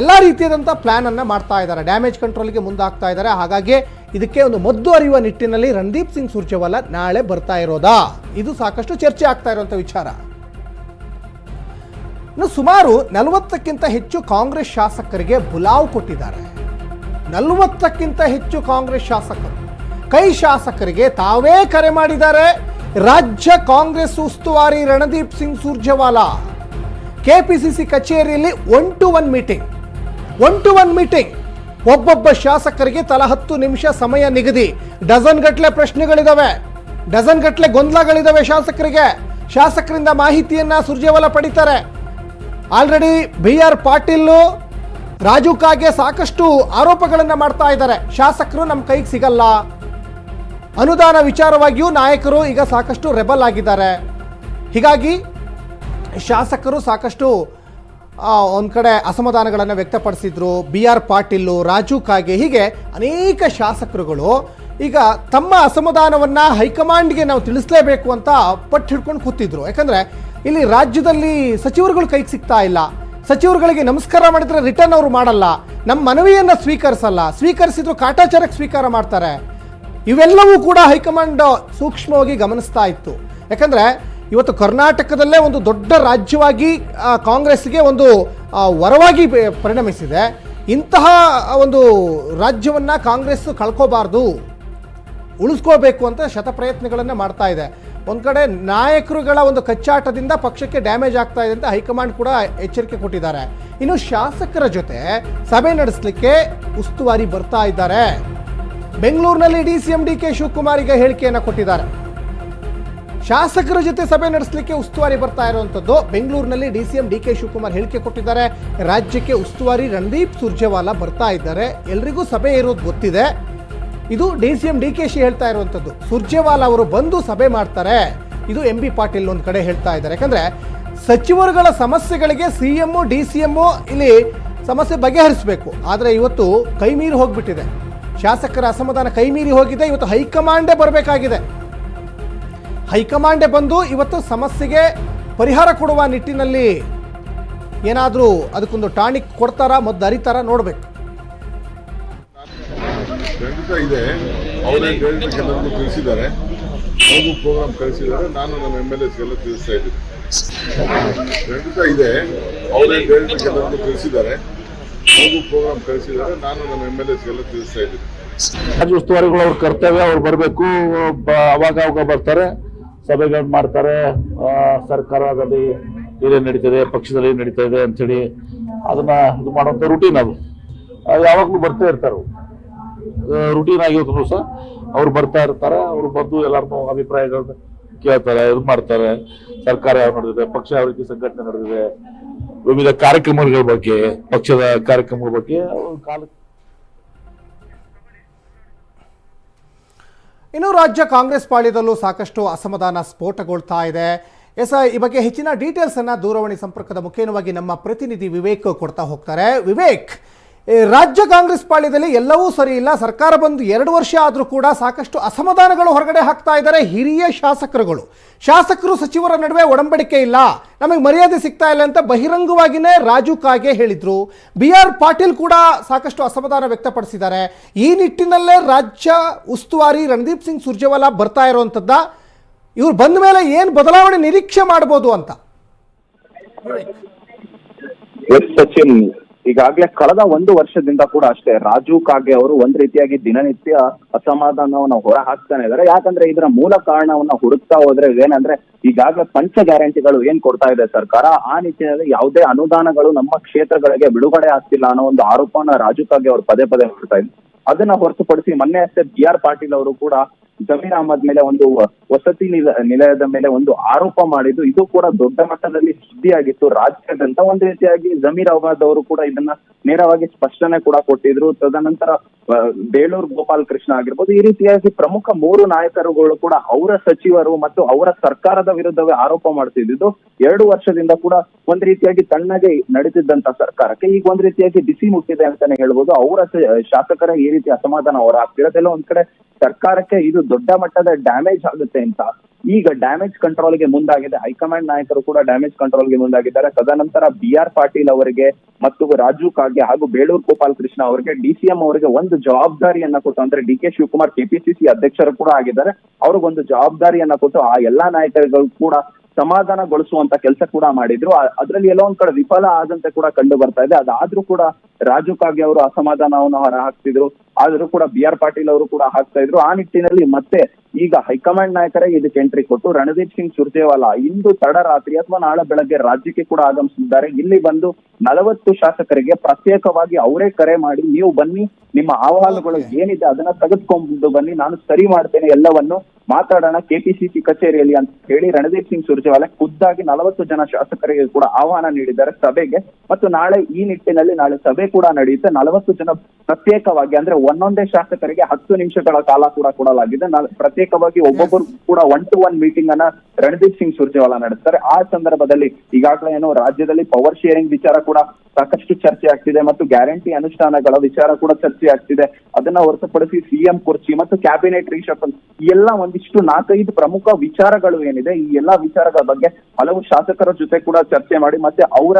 ಎಲ್ಲ ರೀತಿಯಾದಂಥ ಪ್ಲ್ಯಾನನ್ನು ಮಾಡ್ತಾ ಇದ್ದಾರೆ. ಡ್ಯಾಮೇಜ್ ಕಂಟ್ರೋಲ್ಗೆ ಮುಂದಾಗ್ತಾ ಇದ್ದಾರೆ. ಹಾಗಾಗಿ ಇದಕ್ಕೆ ಒಂದು ಮದ್ದು ಅರಿಯುವ ನಿಟ್ಟಿನಲ್ಲಿ ರಣದೀಪ್ ಸಿಂಗ್ ಸುರ್ಜೇವಾಲಾ ನಾಳೆ ಬರ್ತಾ ಇರೋದಾ? ಇದು ಸಾಕಷ್ಟು ಚರ್ಚೆ ಆಗ್ತಾ ಇರುವಂಥ ವಿಚಾರ. ಇನ್ನು ಸುಮಾರು ನಲವತ್ತಕ್ಕಿಂತ ಹೆಚ್ಚು ಕಾಂಗ್ರೆಸ್ ಶಾಸಕರಿಗೆ ಬುಲಾವ್ ಕೊಟ್ಟಿದ್ದಾರೆ. ನಲವತ್ತಕ್ಕಿಂತ ಹೆಚ್ಚು ಕಾಂಗ್ರೆಸ್ ಶಾಸಕರು ಕೈ ಶಾಸಕರಿಗೆ ತಾವೇ ಕರೆ ಮಾಡಿದ್ದಾರೆ. ರಾಜ್ಯ ಕಾಂಗ್ರೆಸ್ ಉಸ್ತುವಾರಿ ರಣದೀಪ್ ಸಿಂಗ್ ಸುರ್ಜೇವಾಲಾ. ಕೆಪಿಸಿಸಿ ಕಚೇರಿಯಲ್ಲಿ one to one meeting one to one meeting ಒಬ್ಬೊಬ್ಬ ಶಾಸಕರಿಗೆ ತಲಾ ಹತ್ತು ನಿಮಿಷ ಸಮಯ ನಿಗದಿ. ಡಜನ್ ಗಟ್ಟಲೆ ಪ್ರಶ್ನೆಗಳಿದಾವೆ. ಡಜನ್ ಗಟ್ಟಲೆ ಗೊಂದಲಗಳಿದಾವೆ ಶಾಸಕರಿಗೆ. ಶಾಸಕರಿಂದ ಮಾಹಿತಿಯನ್ನ ಸುರ್ಜೇವಾಲಾ ಪಡಿತಾರೆ. Already B R Patil Raju Kage ಸಾಕಷ್ಟು ಆರೋಪಗಳನ್ನು ಮಾಡ್ತಾ ಇದ್ದಾರೆ. ಶಾಸಕರು ನಮ್ಮ ಕೈಗೆ ಸಿಗಲ್ಲ. ಅನುದಾನ ವಿಚಾರವಾಗಿಯೂ ನಾಯಕರು ಈಗ ಸಾಕಷ್ಟು ರೆಬಲ್ ಆಗಿದ್ದಾರೆ. ಹೀಗಾಗಿ ಶಾಸಕರು ಸಾಕಷ್ಟು ಒಂದು ಕಡೆ ಅಸಮಾಧಾನಗಳನ್ನು ವ್ಯಕ್ತಪಡಿಸಿದ್ರು. ಬಿ ಆರ್ ಪಾಟೀಲು, ರಾಜು ಕಾಗೆ, ಹೀಗೆ ಅನೇಕ ಶಾಸಕರುಗಳು ಈಗ ತಮ್ಮ ಅಸಮಾಧಾನವನ್ನು ಹೈಕಮಾಂಡ್ಗೆ ನಾವು ತಿಳಿಸಲೇಬೇಕು ಅಂತ ಪಟ್ಟು ಹಿಡ್ಕೊಂಡು ಕೂತಿದ್ರು. ಯಾಕಂದರೆ ಇಲ್ಲಿ ರಾಜ್ಯದಲ್ಲಿ ಸಚಿವರುಗಳು ಕೈಗೆ ಸಿಗ್ತಾ ಇಲ್ಲ. ಸಚಿವರುಗಳಿಗೆ ನಮಸ್ಕಾರ ಮಾಡಿದ್ರೆ ರಿಟರ್ನ್ ಅವರು ಮಾಡಲ್ಲ. ನಮ್ಮ ಮನವಿಯನ್ನು ಸ್ವೀಕರಿಸಲ್ಲ. ಸ್ವೀಕರಿಸಿದ್ರು ಕಾಟಾಚಾರಕ್ಕೆ ಸ್ವೀಕಾರ ಮಾಡ್ತಾರೆ. ಇವೆಲ್ಲವೂ ಕೂಡ ಹೈಕಮಾಂಡ್ ಸೂಕ್ಷ್ಮವಾಗಿ ಗಮನಿಸ್ತಾ ಇತ್ತು. ಯಾಕಂದರೆ ಇವತ್ತು ಕರ್ನಾಟಕದಲ್ಲೇ ಒಂದು ದೊಡ್ಡ ರಾಜ್ಯವಾಗಿ ಕಾಂಗ್ರೆಸ್ಗೆ ಒಂದು ವರವಾಗಿ ಪರಿಣಮಿಸಿದೆ. ಇಂತಹ ಒಂದು ರಾಜ್ಯವನ್ನು ಕಾಂಗ್ರೆಸ್ ಕಳ್ಕೋಬಾರ್ದು. ಉಳಿಸ್ಕೋಬೇಕು ಅಂತ ಶತಪ್ರಯತ್ನಗಳನ್ನು ಮಾಡ್ತಾ ಇದೆ. ಒಂದು ಕಡೆ ನಾಯಕರುಗಳ ಒಂದು ಕಚ್ಚಾಟದಿಂದ ಪಕ್ಷಕ್ಕೆ ಡ್ಯಾಮೇಜ್ ಆಗ್ತಾ ಇದೆ ಅಂತ ಹೈಕಮಾಂಡ್ ಕೂಡ ಎಚ್ಚರಿಕೆ ಕೊಟ್ಟಿದ್ದಾರೆ. ಇನ್ನು ಶಾಸಕರ ಜೊತೆ ಸಭೆ ನಡೆಸಲಿಕ್ಕೆ ಉಸ್ತುವಾರಿ ಬರ್ತಾ ಇದ್ದಾರೆ. ಬೆಂಗಳೂರಿನಲ್ಲಿ D C M D K ಶಿವಕುಮಾರಿಗೆ ಹೇಳಿಕೆಯನ್ನು ಕೊಟ್ಟಿದ್ದಾರೆ. ಶಾಸಕರ ಜೊತೆ ಸಭೆ ನಡೆಸಲಿಕ್ಕೆ ಉಸ್ತುವಾರಿ ಬರ್ತಾ ಇರುವಂಥದ್ದು ಬೆಂಗಳೂರಿನಲ್ಲಿ D C M D K Shivakumar ಹೇಳಿಕೆ ಕೊಟ್ಟಿದ್ದಾರೆ. ರಾಜ್ಯಕ್ಕೆ ಉಸ್ತುವಾರಿ ರಣದೀಪ್ ಸುರ್ಜೇವಾಲಾ ಬರ್ತಾ ಇದ್ದಾರೆ. ಎಲ್ರಿಗೂ ಸಭೆ ಇರೋದು ಗೊತ್ತಿದೆ. ಇದು D C M D K Shi ಹೇಳ್ತಾ ಇರುವಂಥದ್ದು. ಸುರ್ಜೇವಾಲಾ ಅವರು ಬಂದು ಸಭೆ ಮಾಡ್ತಾರೆ. ಇದು ಎಂ ಬಿ ಪಾಟೀಲ್ ಒಂದು ಕಡೆ ಹೇಳ್ತಾ ಇದ್ದಾರೆ. ಯಾಕಂದ್ರೆ ಸಚಿವರುಗಳ ಸಮಸ್ಯೆಗಳಿಗೆ C M D C M ಇಲ್ಲಿ ಸಮಸ್ಯೆ ಬಗೆಹರಿಸಬೇಕು. ಆದರೆ ಇವತ್ತು ಕೈ ಮೀರಿ ಹೋಗ್ಬಿಟ್ಟಿದೆ. ಶಾಸಕರ ಅಸಮಾಧಾನ ಕೈ ಮೀರಿ ಹೋಗಿದೆ. ಇವತ್ತು ಹೈಕಮಾಂಡೇ ಬರಬೇಕಾಗಿದೆ. ಹೈಕಮಾಂಡೇ ಬಂದು ಇವತ್ತು ಸಮಸ್ಯೆಗೆ ಪರಿಹಾರ ಕೊಡುವ ನಿಟ್ಟಿನಲ್ಲಿ ಏನಾದರೂ ಅದಕ್ಕೊಂದು ಟಾನಿಕ್ ಕೊಡ್ತಾರಾ ಮದ್ದು ಅರಿತಾರ ನೋಡಬೇಕು. ಖಂಡಿತ ಇದೆ. ಅವರೇ ಡೈರೆಕ್ಟರ್ ಎಲ್ಲರಿಗೂ ತಿಳಿಸಿದ್ದಾರೆ. ಅವರು ಪ್ರೋಗ್ರಾಮ್ ಕಳಿಸಿದ್ದಾರೆ. ನಾನು ನಮ್ಮ ಎಂ ಎಲ್ ಎಸ್ಗೆಲ್ಲ ತಿಳಿಸ್ತಾ ಇದ್ದೀನಿ. ಖಂಡಿತ ಇದೆ. ಅವರೇ ಡೈರೆಕ್ಟರ್ ಎಲ್ಲರಿಗೂ ತಿಳಿಸಿದ್ದಾರೆ. ಅವರು ಪ್ರೋಗ್ರಾಮ್ ಕಳಿಸಿದ್ದಾರೆ. ನಾನು ನಮ್ಮ ಎಂ ಎಲ್ ಎಸ್ಗೆಲ್ಲ ತಿಳಿಸ್ತಾ ಇದ್ದೀನಿ. ರಾಜ್ಯ ಉಸ್ತುವಾರಿಗಳು ಅವ್ರ ಕರ್ತವ್ಯ ಅವ್ರು ಬರಬೇಕು. ಅವಾಗ ಅವಾಗ ಬರ್ತಾರೆ. ಸಭೆಗಳು ಮಾಡ್ತಾರೆ. ಆ, ಸರ್ಕಾರದಲ್ಲಿ ಏನೇನು ನಡೀತದೆ ಪಕ್ಷದಲ್ಲಿ ಏನು ನಡೀತಾ ಇದೆ ಅಂಥೇಳಿ ಅದನ್ನ ಇದು ಮಾಡುವಂಥ ರೂಟೀನ್ ಅದು. ಅದು ಯಾವಾಗಲೂ ಬರ್ತಾ ಇರ್ತಾರೆ ರೂಟೀನ್ ಆಗಿರೋದ್ರು ಸಹ ಅವ್ರು ಬರ್ತಾ ಇರ್ತಾರೆ, ಅವ್ರು ಬಂದು ಎಲ್ಲರನ್ನೂ ಅಭಿಪ್ರಾಯಗಳನ್ನ ಕೇಳ್ತಾರೆ, ಇದು ಮಾಡ್ತಾರೆ. ಸರ್ಕಾರ ಯಾವ ನಡೆದಿದೆ, ಪಕ್ಷ ಯಾವ ರೀತಿ ಸಂಘಟನೆ ನಡೆದಿದೆ, ವಿವಿಧ ಕಾರ್ಯಕ್ರಮಗಳ ಬಗ್ಗೆ, ಪಕ್ಷದ ಕಾರ್ಯಕ್ರಮಗಳ ಬಗ್ಗೆ ಕಾಲ ಇನ್ನು ರಾಜ್ಯ ಕಾಂಗ್ರೆಸ್ ಪಾಳ್ಯದಲ್ಲೂ ಸಾಕಷ್ಟು ಅಸಮಾಧಾನ ಸ್ಫೋಟಗೊಳ್ತಾ ಇದೆ. ಎಸ್ ಈ ಬಗ್ಗೆ ಹೆಚ್ಚಿನ ಡೀಟೇಲ್ಸ್ ಅನ್ನ ದೂರವಾಣಿ ಸಂಪರ್ಕದ ಮುಖೇನವಾಗಿ ನಮ್ಮ ಪ್ರತಿನಿಧಿ ವಿವೇಕ್ ಕೊಡ್ತಾ ಹೋಗ್ತಾರೆ. ವಿವೇಕ್ ರಾಜ್ಯ ಕಾಂಗ್ರೆಸ್ ಪಾಳ್ಯದಲ್ಲಿ ಎಲ್ಲವೂ ಸರಿ ಇಲ್ಲ. ಸರ್ಕಾರ ಬಂದು ಎರಡು ವರ್ಷ ಆದರೂ ಕೂಡ ಸಾಕಷ್ಟು ಅಸಮಾಧಾನಗಳು ಹೊರಗಡೆ ಹಾಕ್ತಾ ಇದ್ದಾರೆ ಹಿರಿಯ ಶಾಸಕರುಗಳು. ಶಾಸಕರು ಸಚಿವರ ನಡುವೆ ಒಡಂಬಡಿಕೆ ಇಲ್ಲ. ನಮಗೆ ಮರ್ಯಾದೆ ಸಿಗ್ತಾ ಇಲ್ಲ ಅಂತ ಬಹಿರಂಗವಾಗಿಯೇ ರಾಜು ಕಾಗೆ ಹೇಳಿದರು. ಬಿ ಆರ್ ಪಾಟೀಲ್ ಕೂಡ ಸಾಕಷ್ಟು ಅಸಮಾಧಾನ ವ್ಯಕ್ತಪಡಿಸಿದ್ದಾರೆ. ಈ ನಿಟ್ಟಿನಲ್ಲೇ ರಾಜ್ಯ ಉಸ್ತುವಾರಿ ರಣದೀಪ್ ಸಿಂಗ್ ಸುರ್ಜೇವಾಲಾ ಬರ್ತಾ ಇರುವಂಥದ್ದ ಇವ್ರು ಬಂದ ಮೇಲೆ ಏನು ಬದಲಾವಣೆ ನಿರೀಕ್ಷೆ ಮಾಡ್ಬೋದು ಅಂತ. ಈಗಾಗಲೇ ಕಳೆದ ಒಂದು ವರ್ಷದಿಂದ ಕೂಡ ಅಷ್ಟೇ ರಾಜು ಕಾಗೆ ಅವರು ಒಂದ್ ರೀತಿಯಾಗಿ ದಿನನಿತ್ಯ ಅಸಮಾಧಾನವನ್ನ ಹೊರ ಹಾಕ್ತಾನೆ ಇದಾರೆ ಯಾಕಂದ್ರೆ ಇದರ ಮೂಲ ಕಾರಣವನ್ನ ಹುಡುಕ್ತಾ ಹೋದ್ರೆ ಏನಂದ್ರೆ ಈಗಾಗಲೇ ಪಂಚ ಗ್ಯಾರಂಟಿಗಳು ಏನ್ ಕೊಡ್ತಾ ಇದೆ ಸರ್ಕಾರ, ಆ ನಿಟ್ಟಿನಲ್ಲಿ ಯಾವುದೇ ಅನುದಾನಗಳು ನಮ್ಮ ಕ್ಷೇತ್ರಗಳಿಗೆ ಬಿಡುಗಡೆ ಆಗ್ತಿಲ್ಲ ಅನ್ನೋ ಒಂದು ಆರೋಪನ ರಾಜು ಕಾಗೆ ಅವರು ಪದೇ ಪದೇ ಮಾಡ್ತಾ ಇದ್ರು ಅದನ್ನ ಹೊರತುಪಡಿಸಿ ಮೊನ್ನೆ ಅಷ್ಟೇ ಬಿ ಆರ್ ಪಾಟೀಲ್ ಅವರು ಕೂಡ ಜಮೀರ್ ಅಹಮದ್ ಮೇಲೆ ಒಂದು ವಸತಿ ನಿಲ- ನಿಲಯದ ಮೇಲೆ ಒಂದು ಆರೋಪ ಮಾಡಿದ್ದು, ಇದು ಕೂಡ ದೊಡ್ಡ ಮಟ್ಟದಲ್ಲಿ ಸುದ್ದಿಯಾಗಿತ್ತು. ರಾಜ್ಯಾದ್ಯಂತ ಒಂದು ರೀತಿಯಾಗಿ ಜಮೀರ್ ಅಹಮದ್ ಅವರು ಕೂಡ ಇದನ್ನ ನೇರವಾಗಿ ಸ್ಪಷ್ಟನೆ ಕೂಡ ಕೊಟ್ಟಿದ್ರು. ತದನಂತರ ಬೇಳೂರ್ ಗೋಪಾಲ್ ಕೃಷ್ಣ ಆಗಿರ್ಬೋದು, ಈ ರೀತಿಯಾಗಿ ಪ್ರಮುಖ ಮೂರು ನಾಯಕರುಗಳು ಕೂಡ ಅವರ ಸಚಿವರು ಮತ್ತು ಅವರ ಸರ್ಕಾರದ ವಿರುದ್ಧವೇ ಆರೋಪ ಮಾಡ್ತಿದ್ದು ಎರಡು ವರ್ಷದಿಂದ ಕೂಡ ಒಂದ್ ರೀತಿಯಾಗಿ ತಣ್ಣಗೆ ನಡೀತಿದ್ದಂತ ಸರ್ಕಾರಕ್ಕೆ ಈಗ ಒಂದ್ ರೀತಿಯಾಗಿ ಬಿಸಿ ಮುಟ್ಟಿದೆ ಅಂತಾನೆ ಹೇಳ್ಬೋದು. ಅವರ ಶಾಸಕರ ಈ ರೀತಿ ಅಸಮಾಧಾನ ಹೊರ ಆಗ್ತಿರೋದೆಲ್ಲ ಒಂದ್ ಕಡೆ ಸರ್ಕಾರಕ್ಕೆ ಇದು ದೊಡ್ಡ ಮಟ್ಟದ ಡ್ಯಾಮೇಜ್ ಆಗುತ್ತೆ ಅಂತ. ಈಗ ಡ್ಯಾಮೇಜ್ ಕಂಟ್ರೋಲ್ಗೆ ಮುಂದಾಗಿದೆ. ಹೈಕಮಾಂಡ್ ನಾಯಕರು ಕೂಡ ಡ್ಯಾಮೇಜ್ ಕಂಟ್ರೋಲ್ಗೆ ಮುಂದಾಗಿದ್ದಾರೆ. ತದನಂತರ ಬಿ ಆರ್ ಪಾಟೀಲ್ ಅವರಿಗೆ ಮತ್ತು ರಾಜು ಕಾಗೆ ಹಾಗೂ ಬೇಳೂರು ಗೋಪಾಲ್ ಕೃಷ್ಣ ಅವರಿಗೆ ಡಿಸಿಎಂ ಅವರಿಗೆ ಒಂದು ಜವಾಬ್ದಾರಿಯನ್ನ ಕೊಟ್ಟು, ಅಂದ್ರೆ ಡಿ ಕೆ ಶಿವಕುಮಾರ್ ಕೆಪಿಸಿಸಿ ಅಧ್ಯಕ್ಷರು ಕೂಡ ಆಗಿದ್ದಾರೆ. ಅವ್ರಿಗೊಂದು ಜವಾಬ್ದಾರಿಯನ್ನ ಕೊಟ್ಟು ಆ ಎಲ್ಲಾ ನಾಯಕರುಗಳು ಕೂಡ ಸಮಾಧಾನಗೊಳಿಸುವಂತ ಕೆಲಸ ಕೂಡ ಮಾಡಿದ್ರು. ಅದರಲ್ಲಿ ಎಲ್ಲೋ ಒಂದ್ ಕಡೆ ವಿಫಲ ಆದಂತೆ ಕೂಡ ಕಂಡು ಬರ್ತಾ ಇದೆ. ಅದಾದ್ರೂ ಕೂಡ ರಾಜು ಕಾಗೆ ಅವರು ಅಸಮಾಧಾನವನ್ನು ಹೊರ ಹಾಕ್ತಿದ್ರು ಆದ್ರೂ ಕೂಡ ಬಿ ಆರ್ ಪಾಟೀಲ್ ಅವರು ಕೂಡ ಹಾಕ್ತಾ ಇದ್ರು. ಆ ನಿಟ್ಟಿನಲ್ಲಿ ಮತ್ತೆ ಈಗ ಹೈಕಮಾಂಡ್ ನಾಯಕರೇ ಇದಕ್ಕೆ ಎಂಟ್ರಿ ಕೊಟ್ಟು ರಣದೀಪ್ ಸಿಂಗ್ ಸುರ್ಜೇವಾಲಾ ಇಂದು ತಡರಾತ್ರಿ ಅಥವಾ ನಾಳೆ ಬೆಳಗ್ಗೆ ರಾಜ್ಯಕ್ಕೆ ಕೂಡ ಆಗಮಿಸಿದ್ದಾರೆ. ಇಲ್ಲಿ ಬಂದು ನಲವತ್ತು ಶಾಸಕರಿಗೆ ಪ್ರತ್ಯೇಕವಾಗಿ ಅವರೇ ಕರೆ ಮಾಡಿ ನೀವು ಬನ್ನಿ ನಿಮ್ಮ ಅಹವಾಲುಗಳು ಏನಿದೆ ಅದನ್ನ ತೆಗೆದುಕೊಂಡು ಬನ್ನಿ ನಾನು ಸರಿ ಮಾಡ್ತೇನೆ ಎಲ್ಲವನ್ನು. ಮಾತಾಡೋಣ ಕೆಪಿಸಿಸಿ ಕಚೇರಿಯಲ್ಲಿ ಅಂತ ಹೇಳಿ ರಣದೀಪ್ ಸಿಂಗ್ ಸುರ್ಜೇವಾಲಾ ಖುದ್ದಾಗಿ ನಲವತ್ತು ಜನ ಶಾಸಕರಿಗೆ ಕೂಡ ಆಹ್ವಾನ ನೀಡಿದ್ದಾರೆ ಸಭೆಗೆ. ಮತ್ತು ನಾಳೆ ಈ ನಿಟ್ಟಿನಲ್ಲಿ ನಾಳೆ ಸಭೆ ಕೂಡ ನಡೆಯುತ್ತೆ. ನಲವತ್ತು ಜನ ಪ್ರತ್ಯೇಕವಾಗಿ ಅಂದ್ರೆ ಒಂದೊಂದೇ ಶಾಸಕರಿಗೆ ಹತ್ತು ನಿಮಿಷಗಳ ಕಾಲ ಕೂಡ ಕೊಡಲಾಗಿದೆ. ಪ್ರತ್ಯೇಕವಾಗಿ ಒಬ್ಬೊಬ್ಬರು ಕೂಡ ಒನ್ ಟು ಒನ್ ಮೀಟಿಂಗ್ ಅನ್ನ ರಣದೀಪ್ ಸಿಂಗ್ ಸುರ್ಜೇವಾಲಾ ನಡೆಸ್ತಾರೆ. ಆ ಸಂದರ್ಭದಲ್ಲಿ ಈಗಾಗಲೇ ಏನೋ ರಾಜ್ಯದಲ್ಲಿ ಪವರ್ ಶೇರಿಂಗ್ ವಿಚಾರ ಕೂಡ ಸಾಕಷ್ಟು ಚರ್ಚೆ ಆಗ್ತಿದೆ ಮತ್ತು ಗ್ಯಾರಂಟಿ ಅನುಷ್ಠಾನಗಳ ವಿಚಾರ ಕೂಡ ಚರ್ಚೆ ಆಗ್ತಿದೆ. ಅದನ್ನ ಹೊರತುಪಡಿಸಿ ಸಿಎಂ ಕುರ್ಚಿ ಮತ್ತು ಕ್ಯಾಬಿನೆಟ್ ರೀಶಫಲ್ ಈ ಎಲ್ಲ ಒಂದಿಷ್ಟು ನಾಲ್ಕೈದು ಪ್ರಮುಖ ವಿಚಾರಗಳು ಏನಿದೆ, ಈ ಎಲ್ಲಾ ವಿಚಾರಗಳ ಬಗ್ಗೆ ಹಲವು ಶಾಸಕರ ಜೊತೆ ಕೂಡ ಚರ್ಚೆ ಮಾಡಿ ಮತ್ತೆ ಅವರ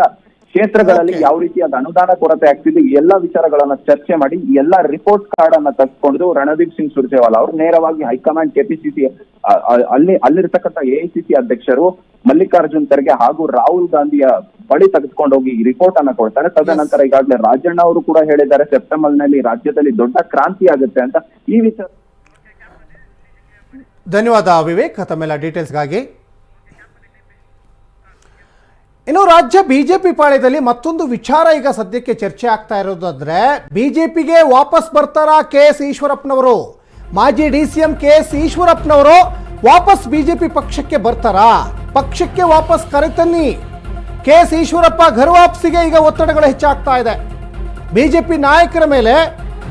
ಕ್ಷೇತ್ರಗಳಲ್ಲಿ ಯಾವ ರೀತಿಯಾದ ಅನುದಾನ ಕೊರತೆ ಆಗ್ತಿದೆ ಎಲ್ಲ ವಿಚಾರಗಳನ್ನ ಚರ್ಚೆ ಮಾಡಿ ಎಲ್ಲ ರಿಪೋರ್ಟ್ ಕಾರ್ಡ್ ಅನ್ನ ತೆಗೆದುಕೊಂಡು ರಣದೀಪ್ ಸಿಂಗ್ ಸುರ್ಜೇವಾಲಾ. ಅವರು ನೇರವಾಗಿ ಹೈಕಮಾಂಡ್ ಕೆಪಿಸಿಸಿ ಅಲ್ಲಿ ಅಲ್ಲಿರ್ತಕ್ಕಂಥ ಎಐಸಿಸಿ ಅಧ್ಯಕ್ಷರು ಮಲ್ಲಿಕಾರ್ಜುನ್ ಖರ್ಗೆ ಹಾಗೂ ರಾಹುಲ್ ಗಾಂಧಿಯ ಬಳಿ ತೆಗೆದುಕೊಂಡು ಹೋಗಿ ಈ ರಿಪೋರ್ಟ್ ಅನ್ನ ಕೊಡ್ತಾರೆ. ತದನಂತರ ಈಗಾಗಲೇ ರಾಜಣ್ಣ ಅವರು ಕೂಡ ಹೇಳಿದ್ದಾರೆ ಸೆಪ್ಟೆಂಬರ್ನಲ್ಲಿ ರಾಜ್ಯದಲ್ಲಿ ದೊಡ್ಡ ಕ್ರಾಂತಿ ಆಗುತ್ತೆ ಅಂತ. ಈ ವಿಚಾರ ಧನ್ಯವಾದ ವಿವೇಕ್ ತಮ್ಮೆಲ್ಲ ಡೀಟೇಲ್ಸ್ಗಾಗಿ ಇನ್ನು ರಾಜ್ಯ ಬಿಜೆಪಿ ಪಾಳ್ಯದಲ್ಲಿ ಮತ್ತೊಂದು ವಿಚಾರ ಈಗ ಸದ್ಯಕ್ಕೆ ಚರ್ಚೆ ಆಗ್ತಾ ಇರೋದಾದ್ರೆ, ಬಿಜೆಪಿಗೆ ವಾಪಸ್ ಬರ್ತಾರಾ ಕೆ ಎಸ್ ಈಶ್ವರಪ್ಪನವರು? ಮಾಜಿ D C M K S ಈಶ್ವರಪ್ಪನವರು ವಾಪಸ್ ಬಿಜೆಪಿ ಪಕ್ಷಕ್ಕೆ ಬರ್ತಾರಾ? ಪಕ್ಷಕ್ಕೆ ವಾಪಸ್ ಕರೆತನ್ನಿ. ಕೆ ಎಸ್ ಈಶ್ವರಪ್ಪ ಘರ್ವಾಪ್ಸಿಗೆ ಈಗ ಒತ್ತಡಗಳು ಹೆಚ್ಚಾಗ್ತಾ ಇದೆ. ಬಿಜೆಪಿ ನಾಯಕರ ಮೇಲೆ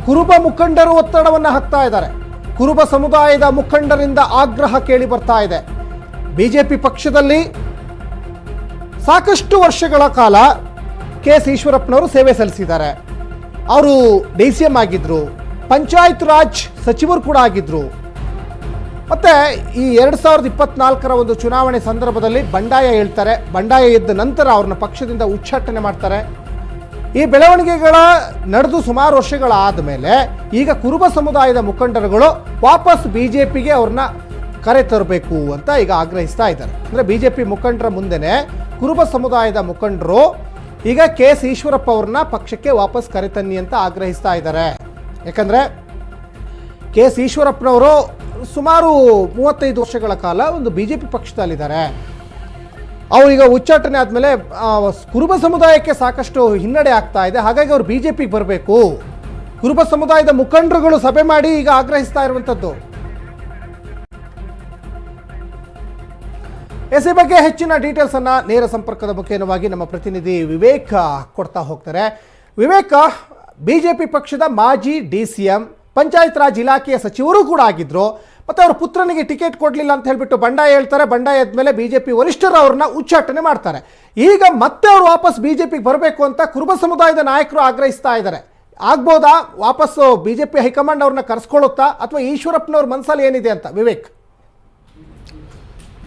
ಕುರುಬ ಮುಖಂಡರು ಒತ್ತಡವನ್ನು ಹಾಕ್ತಾ ಇದ್ದಾರೆ. ಕುರುಬ ಸಮುದಾಯದ ಮುಖಂಡರಿಂದ ಆಗ್ರಹ ಕೇಳಿ ಬರ್ತಾ ಇದೆ. ಬಿಜೆಪಿ ಪಕ್ಷದಲ್ಲಿ ಸಾಕಷ್ಟು ವರ್ಷಗಳ ಕಾಲ ಕೆ ಎಸ್ ಈಶ್ವರಪ್ಪನವರು ಸೇವೆ ಸಲ್ಲಿಸಿದ್ದಾರೆ. ಅವರು ಡಿ ಸಿ ಎಂ ಆಗಿದ್ರು, ಪಂಚಾಯತ್ ರಾಜ್ ಸಚಿವರು ಕೂಡ ಆಗಿದ್ರು. ಮತ್ತೆ ಈ ಎರಡು ಸಾವಿರದ ಇಪ್ಪತ್ನಾಲ್ಕರ ಒಂದು ಚುನಾವಣೆ ಸಂದರ್ಭದಲ್ಲಿ ಬಂಡಾಯ ಹೇಳ್ತಾರೆ. ಬಂಡಾಯ ಎದ್ದ ನಂತರ ಅವ್ರನ್ನ ಪಕ್ಷದಿಂದ ಉಚ್ಚಾಟನೆ ಮಾಡ್ತಾರೆ. ಈ ಬೆಳವಣಿಗೆಗಳ ನಡೆದು ಸುಮಾರು ವರ್ಷಗಳಾದ ಮೇಲೆ ಈಗ ಕುರುಬ ಸಮುದಾಯದ ಮುಖಂಡರುಗಳು ವಾಪಸ್ ಬಿ ಜೆ ಪಿಗೆ ಅವ್ರನ್ನ ಕರೆ ತರಬೇಕು ಅಂತ ಈಗ ಆಗ್ರಹಿಸ್ತಾ ಇದ್ದಾರೆ. ಅಂದರೆ ಬಿ ಜೆ ಪಿ ಮುಖಂಡರ ಮುಂದೆನೆ ಕುರುಬ ಸಮುದಾಯದ ಮುಖಂಡರು, ಈಗ ಕೆ ಎಸ್ ಈಶ್ವರಪ್ಪ ಅವ್ರನ್ನ ಪಕ್ಷಕ್ಕೆ ವಾಪಸ್ ಕರೆತನ್ನಿ ಅಂತ ಆಗ್ರಹಿಸ್ತಾ ಇದ್ದಾರೆ. ಯಾಕಂದರೆ ಕೆ ಎಸ್ ಈಶ್ವರಪ್ಪನವರು ಸುಮಾರು ಮೂವತ್ತೈದು ವರ್ಷಗಳ ಕಾಲ ಒಂದು ಬಿ ಜೆ ಪಿ ಪಕ್ಷದಲ್ಲಿದ್ದಾರೆ ಅವರೀಗ ಉಚ್ಚಾಟನೆ ಆದಮೇಲೆ ಕುರುಬ ಸಮುದಾಯಕ್ಕೆ ಸಾಕಷ್ಟು ಹಿನ್ನಡೆ ಆಗ್ತಾ ಇದೆ. ಹಾಗಾಗಿ ಅವರು ಬಿ ಜೆ ಪಿಗೆ ಬರಬೇಕು. ಕುರುಬ ಸಮುದಾಯದ ಮುಖಂಡರುಗಳು ಸಭೆ ಮಾಡಿ ಈಗ ಆಗ್ರಹಿಸ್ತಾ ಇರುವಂಥದ್ದು. ಎಸ್ ಬಗ್ಗೆ ಹೆಚ್ಚಿನ ಡೀಟೇಲ್ಸ್ ಅನ್ನ ನೇರ ಸಂಪರ್ಕದ ಮುಖೇನವಾಗಿ ನಮ್ಮ ಪ್ರತಿನಿಧಿ ವಿವೇಕ್ ಕೊಡ್ತಾ ಹೋಗ್ತಾರೆ. ವಿವೇಕ್ ಬಿಜೆಪಿ ಪಕ್ಷದ ಮಾಜಿ D C M Panchayat Raj ಇಲಾಖೆಯ ಸಚಿವರು ಕೂಡ ಆಗಿದ್ರು. ಮತ್ತೆ ಅವ್ರ ಪುತ್ರನಿಗೆ ಟಿಕೆಟ್ ಕೊಡಲಿಲ್ಲ ಅಂತ ಹೇಳಿಬಿಟ್ಟು ಬಂಡಾಯ ಹೇಳ್ತಾರೆ. ಬಂಡಾಯ ಎದ್ಮೇಲೆ ಬಿಜೆಪಿ ವರಿಷ್ಠರು ಅವ್ರನ್ನ ಉಚ್ಚಾಟನೆ ಮಾಡ್ತಾರೆ. ಈಗ ಮತ್ತೆ ಅವರು ವಾಪಸ್ ಬಿಜೆಪಿಗೆ ಬರಬೇಕು ಅಂತ ಕುರುಬ ಸಮುದಾಯದ ನಾಯಕರು ಆಗ್ರಹಿಸ್ತಾ ಇದ್ದಾರೆ. ಆಗ್ಬೋದಾ? ವಾಪಸ್ಸು ಬಿಜೆಪಿ ಹೈಕಮಾಂಡ್ ಅವ್ರನ್ನ ಕರ್ಸ್ಕೊಳ್ಳುತ್ತಾ? ಅಥವಾ ಈಶ್ವರಪ್ಪನವ್ರ ಮನಸ್ಸಲ್ಲಿ ಏನಿದೆ ಅಂತ? ವಿವೇಕ್.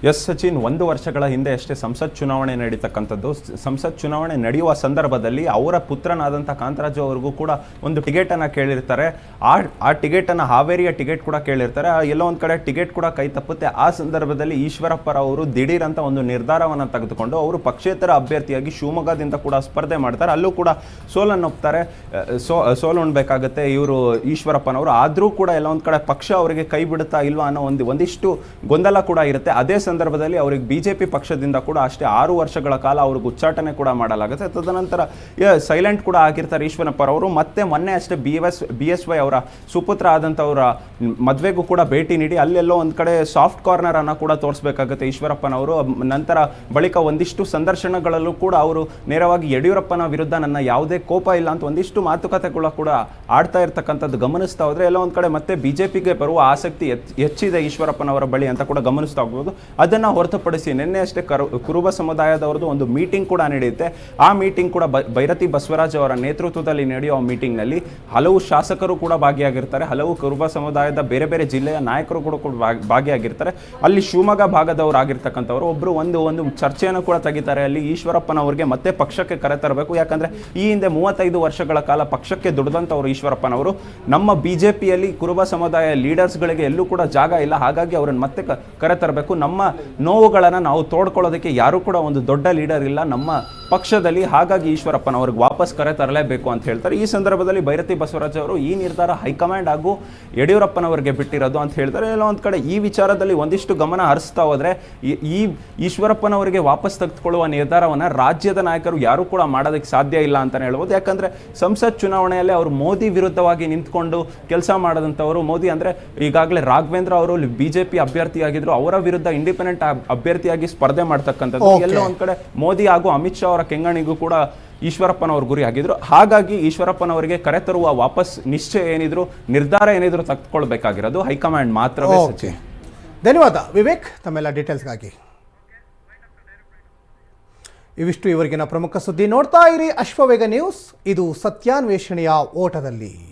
ಎಸ್ ಸಚಿನ್ ಒಂದು ವರ್ಷಗಳ ಹಿಂದೆ ಅಷ್ಟೇ ಸಂಸತ್ ಚುನಾವಣೆ ನಡೀತಕ್ಕಂಥದ್ದು. ಸಂಸತ್ ಚುನಾವಣೆ ನಡೆಯುವ ಸಂದರ್ಭದಲ್ಲಿ ಅವರ ಪುತ್ರನಾದಂಥ ಕಾಂತರಾಜು ಅವ್ರಿಗೂ ಕೂಡ ಒಂದು ಟಿಕೆಟನ್ನು ಕೇಳಿರ್ತಾರೆ. ಆ ಆ ಟಿಕೆಟನ್ನು ಹಾವೇರಿಯ ಟಿಕೆಟ್ ಕೂಡ ಕೇಳಿರ್ತಾರೆ. ಎಲ್ಲೋ ಒಂದು ಕಡೆ ಟಿಕೆಟ್ ಕೂಡ ಕೈ ತಪ್ಪುತ್ತೆ. ಆ ಸಂದರ್ಭದಲ್ಲಿ ಈಶ್ವರಪ್ಪರವರು ದಿಢೀರ್ ಅಂತ ಒಂದು ನಿರ್ಧಾರವನ್ನು ತೆಗೆದುಕೊಂಡು ಅವರು ಪಕ್ಷೇತರ ಅಭ್ಯರ್ಥಿಯಾಗಿ ಶಿವಮೊಗ್ಗದಿಂದ ಕೂಡ ಸ್ಪರ್ಧೆ ಮಾಡ್ತಾರೆ. ಅಲ್ಲೂ ಕೂಡ ಸೋಲನ್ನೊಪ್ತಾರೆ ಸೋ ಉಣ್ಬೇಕಾಗುತ್ತೆ. ಇವರು ಈಶ್ವರಪ್ಪನವರು. ಆದರೂ ಕೂಡ ಎಲ್ಲ ಒಂದು ಕಡೆ ಪಕ್ಷ ಅವರಿಗೆ ಕೈ ಬಿಡುತ್ತಾ ಇಲ್ವಾ ಅನ್ನೋ ಒಂದು, ಒಂದಿಷ್ಟು ಗೊಂದಲ ಕೂಡ ಇರುತ್ತೆ. ಅದೇ ಸಂದರ್ಭದಲ್ಲಿ ಅವ್ರಿಗೆ ಬಿಜೆಪಿ ಪಕ್ಷದಿಂದ ಕೂಡ ಅಷ್ಟೇ ಆರು ವರ್ಷಗಳ ಕಾಲ ಅವ್ರಿಗೆ ಉಚ್ಚಾಟನೆ ಕೂಡ ಮಾಡಲಾಗುತ್ತೆ. ತದನಂತರ ಸೈಲೆಂಟ್ ಕೂಡ ಆಗಿರ್ತಾರೆ ಈಶ್ವರಪ್ಪ ಅವರು. ಮತ್ತೆ ಮೊನ್ನೆ ಅಷ್ಟೇ B S B S Y ಅವರ ಸುಪುತ್ರ ಆದಂಥವರ ಮದುವೆಗೂ ಕೂಡ ಭೇಟಿ ನೀಡಿ, ಅಲ್ಲೆಲ್ಲೋ ಒಂದು ಕಡೆ ಸಾಫ್ಟ್ ಕಾರ್ನರ್ ಅನ್ನ ಕೂಡ ತೋರಿಸಬೇಕಾಗುತ್ತೆ ಈಶ್ವರಪ್ಪನವರು. ನಂತರ ಬಳಿಕ ಒಂದಿಷ್ಟು ಸಂದರ್ಶನಗಳಲ್ಲೂ ಕೂಡ ಅವರು ನೇರವಾಗಿ ಯಡಿಯೂರಪ್ಪನ ವಿರುದ್ಧ ನನ್ನ ಯಾವುದೇ ಕೋಪ ಇಲ್ಲ ಅಂತ ಒಂದಿಷ್ಟು ಮಾತುಕತೆಗಳು ಕೂಡ ಆಡ್ತಾ ಇರ್ತಕ್ಕಂಥದ್ದು ಗಮನಿಸ್ತಾ ಹೋದ್ರೆ, ಎಲ್ಲ ಒಂದು ಕಡೆ ಮತ್ತೆ ಬಿಜೆಪಿಗೆ ಬರುವ ಆಸಕ್ತಿ ಹೆಚ್ಚ್- ಹೆಚ್ಚಿದೆ ಈಶ್ವರಪ್ಪನವರ ಬಳಿ ಅಂತ ಕೂಡ ಗಮನಿಸ್ತಾ ಹೋಗ್ಬೋದು. ಅದನ್ನ ಹೊರತುಪಡಿಸಿ ನಿನ್ನೆ ಅಷ್ಟೇ ಕರು, ಕುರುಬ ಸಮುದಾಯದವರದ್ದು ಒಂದು ಮೀಟಿಂಗ್ ಕೂಡ ನಡೆಯುತ್ತೆ. ಆ ಮೀಟಿಂಗ್ ಕೂಡ ಬ- ಭೈರತಿ ಬಸವರಾಜ್ ಅವರ ನೇತೃತ್ವದಲ್ಲಿ ನಡೆಯುವ ಮೀಟಿಂಗ್ನಲ್ಲಿ ಹಲವು ಶಾಸಕರು ಕೂಡ ಭಾಗಿಯಾಗಿರ್ತಾರೆ. ಹಲವು ಕುರುಬ ಸಮುದಾಯದ ಬೇರೆ ಬೇರೆ ಜಿಲ್ಲೆಯ ನಾಯಕರು ಕೂಡ ಕೂಡ ಭಾಗ್- ಭಾಗಿಯಾಗಿರ್ತಾರೆ. ಅಲ್ಲಿ ಶಿವಮೊಗ್ಗ ಭಾಗದವರು ಆಗಿರ್ತಕ್ಕಂಥವ್ರು ಒಬ್ಬರು ಒಂದು ಒಂದು ಚರ್ಚೆಯನ್ನು ಕೂಡ ತೆಗಿತಾರೆ. ಅಲ್ಲಿ ಈಶ್ವರಪ್ಪನವ್ರಿಗೆ ಮತ್ತೆ ಪಕ್ಷಕ್ಕೆ ಕರೆತರಬೇಕು ಯಾಕಂದ್ರೆ ಈ ಹಿಂದೆ ಮೂವತ್ತೈದು ವರ್ಷಗಳ ಕಾಲ ಪಕ್ಷಕ್ಕೆ ದುಡಿದಂಥವ್ರು ಈಶ್ವರಪ್ಪನವರು. ನಮ್ಮ ಬಿಜೆಪಿಯಲ್ಲಿ ಕುರುಬ ಸಮುದಾಯ ಲೀಡರ್ಸ್ಗಳಿಗೆ ಎಲ್ಲೂ ಕೂಡ ಜಾಗ ಇಲ್ಲ. ಹಾಗಾಗಿ ಅವರನ್ನು ಮತ್ತೆ ಕರೆತರಬೇಕು ನಮ್ಮ ನೋವುಗಳನ್ನು ನಾವು ತೋಡ್ಕೊಳ್ಳೋದಕ್ಕೆ ಯಾರೂ ಕೂಡ ಒಂದು ದೊಡ್ಡ ಲೀಡರ್ ಇಲ್ಲ. ನಮ್ಮ ಪಕ್ಷದಲ್ಲಿ ಹಾಗಾಗಿ ಈಶ್ವರಪ್ಪನವ್ರಿಗೆ ವಾಪಸ್ ಕರೆ ತರಲೇಬೇಕು ಅಂತ ಹೇಳ್ತಾರೆ. ಈ ಸಂದರ್ಭದಲ್ಲಿ ಭೈರತಿ ಬಸವರಾಜ್ ಅವರು ಈ ನಿರ್ಧಾರ ಹೈಕಮಾಂಡ್ ಹಾಗೂ ಯಡಿಯೂರಪ್ಪನವರಿಗೆ ಬಿಟ್ಟಿರೋದು ಅಂತ ಹೇಳ್ತಾರೆ. ಎಲ್ಲ ಒಂದು ಕಡೆ ಈ ವಿಚಾರದಲ್ಲಿ ಒಂದಿಷ್ಟು ಗಮನ ಹರಿಸ್ತಾ ಹೋದರೆ ಈ- ಈಶ್ವರಪ್ಪನವರಿಗೆ ವಾಪಸ್ ತೆಗೆದುಕೊಳ್ಳುವ ನಿರ್ಧಾರವನ್ನು ರಾಜ್ಯದ ನಾಯಕರು ಯಾರೂ ಕೂಡ ಮಾಡೋದಕ್ಕೆ ಸಾಧ್ಯ ಇಲ್ಲ ಅಂತಾನೆ ಹೇಳ್ಬೋದು. ಯಾಕಂದ್ರೆ ಸಂಸತ್ ಚುನಾವಣೆಯಲ್ಲಿ ಅವರು ಮೋದಿ ವಿರುದ್ಧವಾಗಿ ನಿಂತ್ಕೊಂಡು ಕೆಲಸ ಮಾಡಿದಂಥವರು ಮೋದಿ ಅಂದ್ರೆ ಈಗಾಗಲೇ ರಾಘವೇಂದ್ರ ಅವರು ಬಿಜೆಪಿ ಅಭ್ಯರ್ಥಿಯಾಗಿದ್ದರು ಅವರ ವಿರುದ್ಧ ಇಂಡಿಪೆಂಡೆಂಟ್ ಅಭ್ಯರ್ಥಿಯಾಗಿ ಸ್ಪರ್ಧೆ ಮಾಡ್ತಕ್ಕಂಥದ್ದು. ಎಲ್ಲೋ ಒಂದ್ ಕಡೆ ಮೋದಿ ಹಾಗೂ ಅಮಿತ್ ಶಾ ಅವರ ಕೆಂಗಣಿಗೂ ಕೂಡ ಈಶ್ವರಪ್ಪನವರು ಗುರಿ ಆಗಿದ್ರು. ಹಾಗಾಗಿ ಈಶ್ವರಪ್ಪನವರಿಗೆ ಕರೆತರುವ ವಾಪಸ್ ನಿಶ್ಚಯ ಏನಿದ್ರು ನಿರ್ಧಾರ ಏನಿದ್ರು ತೆಗೆದುಕೊಳ್ಬೇಕಾಗಿರೋದು ಹೈಕಮಾಂಡ್ ಮಾತ್ರವೇ ಧನ್ಯವಾದ. ವಿವೇಕ್ ತಮ್ಮೆಲ್ಲ ಡೀಟೇಲ್ಸ್ಗಾಗಿ. ಇವಿಷ್ಟು ಇವರಿಗಿನ ಪ್ರಮುಖ ಸುದ್ದಿ ನೋಡ್ತಾ ಇರಿ. ಅಶ್ವವೇಗ ನ್ಯೂಸ್ ಇದು ಸತ್ಯಾನ್ವೇಷಣೆಯ ಓಟದಲ್ಲಿ.